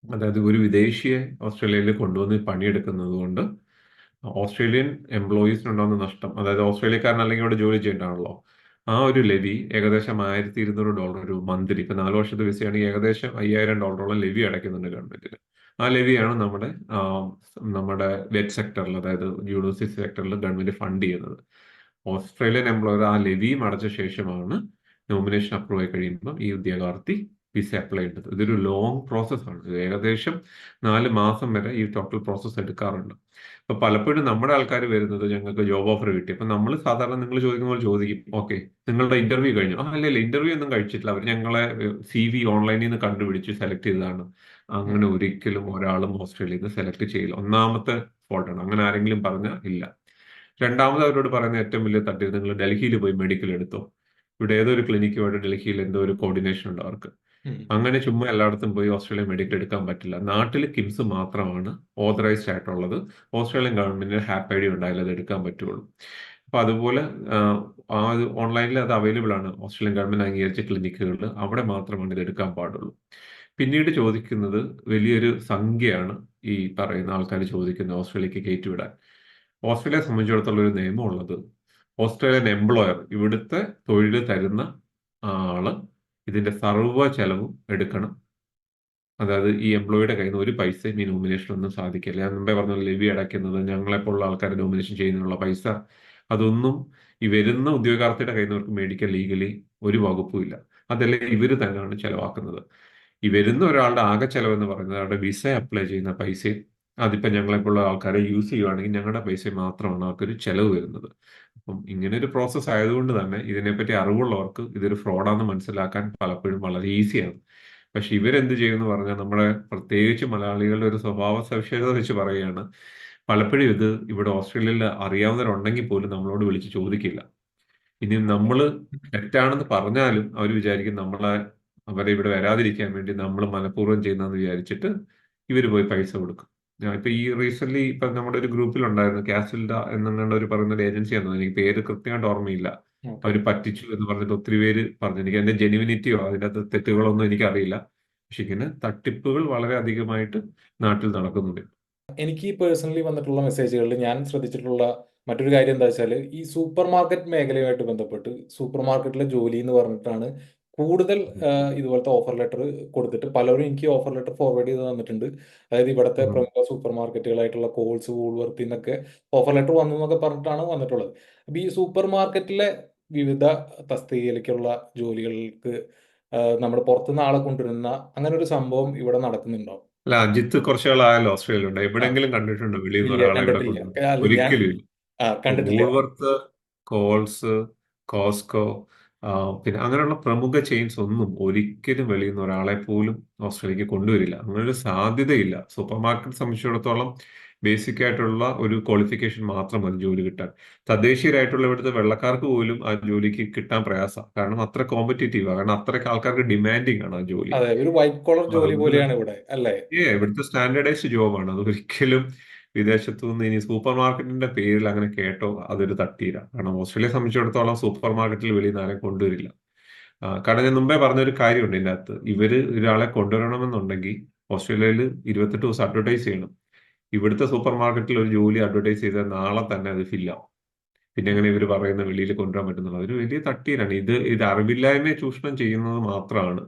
അതായത് ഒരു വിദേശിയെ ഓസ്ട്രേലിയയിൽ കൊണ്ടുവന്ന് പണിയെടുക്കുന്നത് കൊണ്ട് ഓസ്ട്രേലിയൻ എംപ്ലോയീസിനുണ്ടാകുന്ന നഷ്ടം അതായത് ഓസ്ട്രേലിയക്കാരൻ അല്ലെങ്കിൽ ഇവിടെ ജോലി ചെയ്യേണ്ടതാണല്ലോ ആ ഒരു ലെവി ഏകദേശം ആയിരത്തി ഇരുന്നൂറ് ഡോളർ ഒരു മന്ത്ലി. ഇപ്പൊ നാല് വർഷത്തെ വിസയാണെങ്കിൽ ഏകദേശം അയ്യായിരം ഡോളറോളം ലെവി അടയ്ക്കുന്നുണ്ട് ഗവൺമെന്റിന് ആ ലെവിയാണ് നമ്മുടെ നമ്മുടെ വെറ്റ് സെക്ടറിൽ അതായത് യൂണിവേഴ്സിറ്റി സെക്ടറിൽ ഗവൺമെന്റ് ഫണ്ട് ചെയ്യുന്നത്. ഓസ്ട്രേലിയൻ എംപ്ലോയർ ആ ലെവിയും അടച്ച ശേഷമാണ് നോമിനേഷൻ അപ്രൂവ് ആയി കഴിയുമ്പോൾ ഈ ഉദ്യോഗാർത്ഥി വിസ അപ്ലൈ ചെയ്യേണ്ടത് ഇതൊരു ലോങ് പ്രോസസ്സാണ് ഏകദേശം നാല് മാസം വരെ ഈ ടോട്ടൽ പ്രോസസ്സ് എടുക്കാറുണ്ട്. അപ്പൊ പലപ്പോഴും നമ്മുടെ ആൾക്കാർ വരുന്നത് ഞങ്ങൾക്ക് ജോബ് ഓഫർ കിട്ടി. അപ്പൊ നമ്മൾ സാധാരണ നിങ്ങൾ ചോദിക്കുന്ന പോലെ ചോദിക്കും. ഓക്കെ നിങ്ങളുടെ ഇന്റർവ്യൂ കഴിഞ്ഞു. ആ അല്ലല്ല ഇന്റർവ്യൂ ഒന്നും കഴിച്ചിട്ടില്ല. അവർ ഞങ്ങളെ സി വി ഓൺലൈനിൽ നിന്ന് കണ്ടുപിടിച്ച് സെലക്ട് ചെയ്തതാണ്. അങ്ങനെ ഒരിക്കലും ഒരാളും ഓസ്ട്രേലിയയിൽ നിന്ന് സെലക്ട് ചെയ്യില്ല. ഒന്നാമത്തെ ഫോൾട്ടാണ് അങ്ങനെ ആരെങ്കിലും പറഞ്ഞാൽ ഇല്ല. രണ്ടാമത് അവരോട് പറയുന്ന ഏറ്റവും വലിയ തട്ടി നിങ്ങൾ ഡൽഹിയിൽ പോയി മെഡിക്കൽ എടുത്തോ? ഇവിടെ ഏതോ ഒരു ക്ലിനിക്കുമായിട്ട് ഡൽഹിയിൽ എന്തോ ഒരു കോർഡിനേഷൻ ഉണ്ട് അവർക്ക്. അങ്ങനെ ചുമ്മാ എല്ലായിടത്തും പോയി ഓസ്ട്രേലിയ മെഡിക്കൽ എടുക്കാൻ പറ്റില്ല. നാട്ടിൽ കിംസ് മാത്രമാണ് ഓതറൈസ്ഡ് ആയിട്ടുള്ളത്. ഓസ്ട്രേലിയൻ ഗവൺമെന്റിന് ഹാപ്പ് ഐ ഡി ഉണ്ടായാലും അത് എടുക്കാൻ പറ്റുള്ളൂ. അപ്പൊ അതുപോലെ ആ ഓൺലൈനിൽ അത് അവൈലബിൾ ആണ്. ഓസ്ട്രേലിയൻ ഗവൺമെന്റ് അംഗീകരിച്ച ക്ലിനിക്കുകളിൽ അവിടെ മാത്രമാണ് ഇത് എടുക്കാൻ പാടുള്ളൂ. പിന്നീട് ചോദിക്കുന്നത് വലിയൊരു സംഖ്യയാണ് ഈ പറയുന്ന ആൾക്കാർ ചോദിക്കുന്നത് ഓസ്ട്രേലിയക്ക് കയറ്റിവിടാൻ ഓസ്ട്രേലിയയെ സംബന്ധിച്ചിടത്തോളം ഒരു നിയമമുള്ളത്. ഓസ്ട്രേലിയൻ എംപ്ലോയർ ഇവിടുത്തെ തൊഴിൽ തരുന്ന ആൾ ഇതിന്റെ സർവ ചെലവും എടുക്കണം. അതായത് ഈ എംപ്ലോയിയുടെ കയ്യിൽ നിന്ന് ഒരു പൈസയും ഈ നോമിനേഷനൊന്നും സാധിക്കില്ല. ഞാൻ മുമ്പേ പറഞ്ഞ ലെവി അടയ്ക്കുന്നത് ഞങ്ങളെപ്പോലുള്ള ആൾക്കാരെ നോമിനേഷൻ ചെയ്യുന്നതിനുള്ള പൈസ. അതൊന്നും ഈ വരുന്ന ഉദ്യോഗാർത്ഥിയുടെ കയ്യിൽ നിന്ന് അവർക്ക് ലീഗലി ഒരു വകുപ്പും ഇല്ല. അതെല്ലാം ഇവർ തന്നെയാണ് ചെലവാക്കുന്നത്. ഈ വരുന്ന ഒരാളുടെ ആകെ ചെലവെന്ന് പറയുന്നത് അവരുടെ വിസ അപ്ലൈ ചെയ്യുന്ന പൈസയും അതിപ്പോൾ ഞങ്ങളെപ്പോലുള്ള ആൾക്കാരെ യൂസ് ചെയ്യുകയാണെങ്കിൽ ഞങ്ങളുടെ പൈസ മാത്രമാണ് അവർക്കൊരു ചെലവ് വരുന്നത്. അപ്പം ഇങ്ങനെ ഒരു പ്രോസസ്സ് ആയതുകൊണ്ട് തന്നെ ഇതിനെപ്പറ്റി അറിവുള്ളവർക്ക് ഇതൊരു ഫ്രോഡാന്ന് മനസ്സിലാക്കാൻ പലപ്പോഴും വളരെ ഈസിയാണ് പക്ഷെ ഇവരെന്ത് ചെയ്യുമെന്ന് പറഞ്ഞാൽ നമ്മുടെ പ്രത്യേകിച്ച് മലയാളികളുടെ ഒരു സ്വഭാവ സവിശേഷത വെച്ച് പറയുകയാണ് പലപ്പോഴും ഇത് ഇവിടെ ഓസ്ട്രേലിയയിൽ അറിയാവുന്നവരുണ്ടെങ്കിൽ പോലും നമ്മളോട് വിളിച്ച് ചോദിക്കില്ല. ഇനി നമ്മൾ തെറ്റാണെന്ന് പറഞ്ഞാലും അവർ വിചാരിക്കും നമ്മളെ അവരെ ഇവിടെ വരാതിരിക്കാൻ വേണ്ടി നമ്മൾ മനഃപൂർവം ചെയ്യുന്നതെന്ന് വിചാരിച്ചിട്ട് ഇവർ പോയി പൈസ കൊടുക്കും. ഇപ്പൊ ഈ റീസെന്റ് ഇപ്പൊ നമ്മുടെ ഒരു ഗ്രൂപ്പിൽ ഉണ്ടായിരുന്നു കാസിൽഡ എന്നുള്ള ഒരു പറയുന്ന ഒരു ഏജൻസി ആയിരുന്നു എനിക്ക് പേര് കൃത്യമായിട്ട് ഓർമ്മയില്ല. അവർ പറ്റിച്ചു എന്ന് പറഞ്ഞിട്ട് ഒത്തിരി പേര് പറഞ്ഞു. എനിക്ക് അതിന്റെ ജെനുവിനിറ്റിയോ അതിന്റെ തെറ്റുകളോ ഒന്നും എനിക്ക് അറിയില്ല പക്ഷെ ഇങ്ങനെ തട്ടിപ്പുകൾ വളരെ അധികമായിട്ട് നാട്ടിൽ നടക്കുന്നുണ്ട്. എനിക്ക് പേഴ്സണലി വന്നിട്ടുള്ള മെസ്സേജുകളിൽ ഞാൻ ശ്രദ്ധിച്ചിട്ടുള്ള മറ്റൊരു കാര്യം എന്താ വെച്ചാൽ ഈ സൂപ്പർ മാർക്കറ്റ് മേഖലയുമായിട്ട് ബന്ധപ്പെട്ട് സൂപ്പർ മാർക്കറ്റിലെ ജോലി എന്ന് പറഞ്ഞിട്ടാണ് കൂടുതൽ ഇതുപോലത്തെ ഓഫർ ലെറ്റർ കൊടുത്തിട്ട് പലരും എനിക്ക് ഓഫർ ലെറ്റർ ഫോർവേഡ് ചെയ്ത് തന്നിട്ടുണ്ട്. അതായത് ഇവിടുത്തെ. പ്രമുഖ സൂപ്പർ മാർക്കറ്റുകളായിട്ടുള്ള കോൾസ് വൂൾവർത്തി എന്നൊക്കെ ഓഫർ ലെറ്റർ വന്നു എന്നൊക്കെ പറഞ്ഞിട്ടാണ് വന്നിട്ടുള്ളത്. അപ്പൊ ഈ സൂപ്പർ മാർക്കറ്റിലെ വിവിധ തസ്തികയിലേക്കുള്ള ജോലികൾക്ക് നമ്മൾ പുറത്തുനിന്ന് ആളെ കൊണ്ടുവരുന്ന അങ്ങനെ ഒരു സംഭവം ഇവിടെ നടക്കുന്നുണ്ടോ? അല്ല അജിത്ത് കുറച്ചു കാലമായല്ലോ ഓസ്ട്രേലിയ എവിടെയെങ്കിലും കണ്ടിട്ടുണ്ടോ? വെളിയിൽ ഒരാളെ ഒരിക്കലും കോൾസ് കോസ്കോ പിന്നെ അങ്ങനെയുള്ള പ്രമുഖ ചെയിൻസ് ഒന്നും ഒരിക്കലും വെളിയിൽ നിന്ന് ഒരാളെ പോലും ഓസ്ട്രേലിയക്ക് കൊണ്ടുവരില്ല. അങ്ങനൊരു സാധ്യതയില്ല. സൂപ്പർ മാർക്കറ്റ് സംബന്ധിച്ചിടത്തോളം ബേസിക് ആയിട്ടുള്ള ഒരു ക്വാളിഫിക്കേഷൻ മാത്രം മതി ജോലി കിട്ടാൻ. തദ്ദേശീയരായിട്ടുള്ള ഇവിടുത്തെ വെള്ളക്കാർക്ക് പോലും ആ ജോലിക്ക് കിട്ടാൻ പ്രയാസമാണ് കാരണം അത്ര കോമ്പറ്റേറ്റീവ് ആണ് കാരണം അത്രയ്ക്ക് ആൾക്കാർക്ക് ഡിമാൻഡിങ് ആണ് ആ ജോലി. ഒരു വൈറ്റ് കോളർ ജോലി പോലെയാണ് ഇവിടെ അല്ലേ? ഏ ഇവിടുത്തെ സ്റ്റാൻഡേർഡൈസ്ഡ് ജോബാണ് അത് ഒരിക്കലും വിദേശത്തു നിന്ന് ഇനി സൂപ്പർ മാർക്കറ്റിന്റെ പേരിൽ അങ്ങനെ കേട്ടോ അതൊരു തട്ടിയില്ല. കാരണം ഓസ്ട്രേലിയയെ സംബന്ധിച്ചിടത്തോളം സൂപ്പർ മാർക്കറ്റിൽ വെളിയിൽ നിന്ന് കൊണ്ടുവരില്ല. കാരണം ഞാൻ മുമ്പേ പറഞ്ഞൊരു കാര്യമുണ്ട് ഇതിന്റെ അകത്ത് ഇവർ ഒരാളെ കൊണ്ടുവരണമെന്നുണ്ടെങ്കിൽ ഓസ്ട്രേലിയയിൽ ഇരുപത്തെട്ട് ദിവസം അഡ്വർടൈസ് ചെയ്യണം. ഇവിടുത്തെ സൂപ്പർ മാർക്കറ്റിൽ ഒരു ജോലി അഡ്വർടൈസ് ചെയ്താൽ നാളെ തന്നെ അത് ഫില്ലാവും പിന്നെ എങ്ങനെ ഇവർ പറയുന്ന വെളിയിൽ കൊണ്ടുവരാൻ പറ്റുന്നുള്ളത്. ഒരു വലിയ തട്ടീരാണ് ഇത് ഇത് അറിവില്ലായ്മയെ ചൂഷണം ചെയ്യുന്നത് മാത്രമാണ്.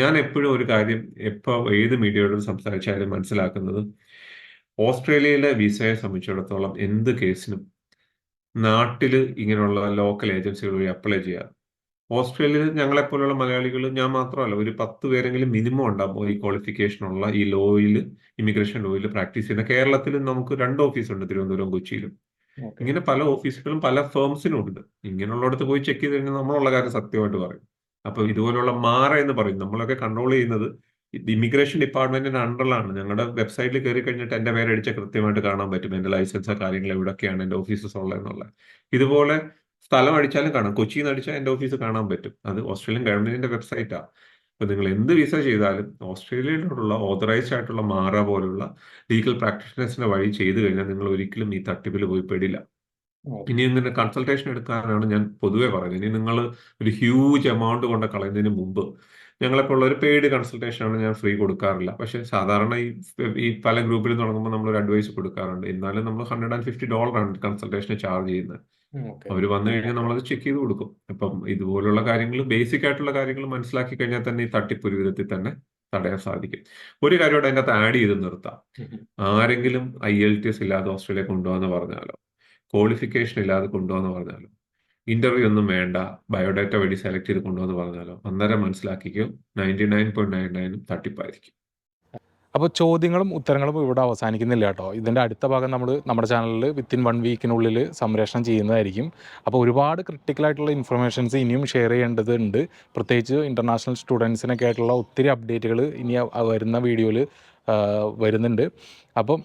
ഞാൻ എപ്പോഴും ഒരു കാര്യം എപ്പോൾ ഏത് മീഡിയയോടും സംസാരിച്ചാലും മനസ്സിലാക്കുന്നത് ഓസ്ട്രേലിയയിലെ വിസയെ സംബന്ധിച്ചിടത്തോളം എന്ത് കേസിനും നാട്ടിൽ ഇങ്ങനെയുള്ള ലോക്കൽ ഏജൻസികൾ വഴി അപ്ലൈ ചെയ്യാം. ഓസ്ട്രേലിയയിൽ ഞങ്ങളെപ്പോലുള്ള മലയാളികൾ ഞാൻ മാത്രമല്ല ഒരു പത്ത് പേരെങ്കിലും മിനിമം ഉണ്ടാകും ഈ ക്വാളിഫിക്കേഷൻ ഉള്ള ഈ ലോയിൽ ഇമിഗ്രേഷൻ ലോയിൽ പ്രാക്ടീസ് ചെയ്യുന്ന കേരളത്തിൽ നമുക്ക് രണ്ട് ഓഫീസുണ്ട് തിരുവനന്തപുരം കൊച്ചിയിലും. ഇങ്ങനെ പല ഓഫീസുകളും പല ഫേംസിനും ഉണ്ട്. ഇങ്ങനെയുള്ളടത്ത് പോയി ചെക്ക് ചെയ്ത് കഴിഞ്ഞാൽ നമ്മളുള്ള കാര്യം സത്യമായിട്ട് പറയും. അപ്പൊ ഇതുപോലുള്ള മാറ എന്ന് പറയും. നമ്മളൊക്കെ കൺട്രോൾ ചെയ്യുന്നത് ഇമിഗ്രേഷൻ ഡിപ്പാർട്ട്മെന്റിന്റെ അണ്ടറിലാണ് ഞങ്ങളുടെ വെബ്സൈറ്റിൽ കയറി കഴിഞ്ഞിട്ട് എന്റെ പേര് അടിച്ചാൽ കൃത്യമായിട്ട് കാണാൻ പറ്റും. എന്റെ ലൈസൻസ് കാര്യങ്ങൾ എവിടെയൊക്കെയാണ് എന്റെ ഓഫീസസ് ഉള്ളതെന്നുള്ള ഇതുപോലെ സ്ഥലം അടിച്ചാലും കാണാം. കൊച്ചിയിൽ നിന്ന് അടിച്ചാൽ എന്റെ ഓഫീസ് കാണാൻ പറ്റും. അത് ഓസ്ട്രേലിയൻ ഗവൺമെന്റിന്റെ വെബ്സൈറ്റാ അപ്പൊ നിങ്ങൾ എന്ത് വിസ ചെയ്താലും ഓസ്ട്രേലിയയിലുള്ള ഓതറൈസ്ഡ് ആയിട്ടുള്ള മാറ പോലുള്ള ലീഗൽ പ്രാക്ടീഷണേഴ്സിന്റെ വഴി ചെയ്തു കഴിഞ്ഞാൽ നിങ്ങൾ ഒരിക്കലും ഈ തട്ടിപ്പിൽ പോയി പെടില്ല. ഇനി ഇങ്ങനെ കൺസൾട്ടേഷൻ എടുക്കാനാണ് ഞാൻ പൊതുവെ പറയുന്നത്. ഇനി നിങ്ങൾ ഒരു ഹ്യൂജ് എമൗണ്ട് കൊണ്ട് കളയുന്നതിന് മുമ്പ് ഞങ്ങളെപ്പോലുള്ള ഒരു പെയ്ഡ് കൺസൾട്ടേഷൻ ആണ് ഞാൻ ഫ്രീ കൊടുക്കാറില്ല. പക്ഷേ സാധാരണ ഈ ഈ പല ഗ്രൂപ്പിൽ തുടങ്ങുമ്പോൾ നമ്മൾ ഒരു അഡ്വൈസ് കൊടുക്കാറുണ്ട്. എന്നാലും നമ്മൾ ഹൺഡ്രഡ് ആൻഡ് ഫിഫ്റ്റി ഡോളറാണ് കൺസൾട്ടേഷന് ചാർജ് ചെയ്യുന്നത്. അവർ വന്നു കഴിഞ്ഞാൽ നമ്മളത് ചെക്ക് ചെയ്ത് കൊടുക്കും. അപ്പം ഇതുപോലുള്ള കാര്യങ്ങൾ ബേസിക് ആയിട്ടുള്ള കാര്യങ്ങൾ മനസ്സിലാക്കി കഴിഞ്ഞാൽ തന്നെ ഈ തട്ടിപ്പ് ഒരു വിധത്തിൽ തന്നെ തടയാൻ സാധിക്കും. ഒരു കാര്യം കൂടെ അതിനകത്ത് ആഡ് ചെയ്ത് നിർത്താം. ആരെങ്കിലും ഐ എൽ ടി എസ് ഇല്ലാതെ ഓസ്ട്രേലിയ കൊണ്ടുപോകാന്ന് പറഞ്ഞാലോ ക്വാളിഫിക്കേഷൻ ഇല്ലാതെ കൊണ്ടുപോകാന്ന് പറഞ്ഞാലോ ഇന്റർവ്യൂ ഒന്നും വേണ്ട. ബയോഡാറ്റ വഴി സെലക്ട് ചെയ്ത് കൊണ്ടുവന്ന് പറഞ്ഞാലോ. അന്നേരം മനസ്സിലാക്കിക്കും. നയന്റി നയൻ പോയിന്റ് നയൻ നയനും തട്ടിപ്പായിരിക്കും. അപ്പോൾ ചോദ്യങ്ങളും ഉത്തരങ്ങളും ഇവിടെ അവസാനിക്കുന്നില്ല കേട്ടോ. ഇതിന്റെ അടുത്ത ഭാഗം നമ്മൾ നമ്മുടെ ചാനലിൽ വിത്തിൻ വൺ വീക്കിനുള്ളിൽ സംപ്രേഷണം ചെയ്യുന്നതായിരിക്കും. അപ്പോൾ ഒരുപാട് ക്രിട്ടിക്കൽ ആയിട്ടുള്ള ഇൻഫർമേഷൻസ് ഇനിയും ഷെയർ ചെയ്യേണ്ടതുണ്ട് പ്രത്യേകിച്ച് ഇന്റർനാഷണൽ സ്റ്റുഡൻസിനൊക്കെ ആയിട്ടുള്ള ഒത്തിരി അപ്ഡേറ്റുകൾ ഇനി വരുന്ന വീഡിയോയിൽ വരുന്നുണ്ട്. അപ്പം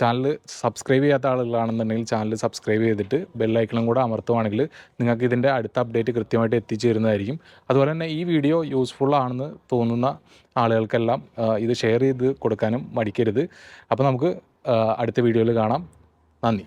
ചാനൽ സബ്സ്ക്രൈബ് ചെയ്യാത്ത ആളുകളാണെന്നുണ്ടെങ്കിൽ ചാനൽ സബ്സ്ക്രൈബ് ചെയ്തിട്ട് ബെല്ലൈക്കണും കൂടെ അമർത്തുവാണെങ്കിൽ നിങ്ങൾക്ക് ഇതിന്റെ അടുത്ത അപ്ഡേറ്റ് കൃത്യമായിട്ട് എത്തിച്ചേരുന്നതായിരിക്കും. അതുപോലെ തന്നെ ഈ വീഡിയോ യൂസ്ഫുൾ ആണെന്ന് തോന്നുന്ന ആളുകൾക്കെല്ലാം ഇത് ഷെയർ ചെയ്ത് കൊടുക്കാനും മടിക്കരുത്. അപ്പോൾ നമുക്ക് അടുത്ത വീഡിയോയിൽ കാണാം. നന്ദി.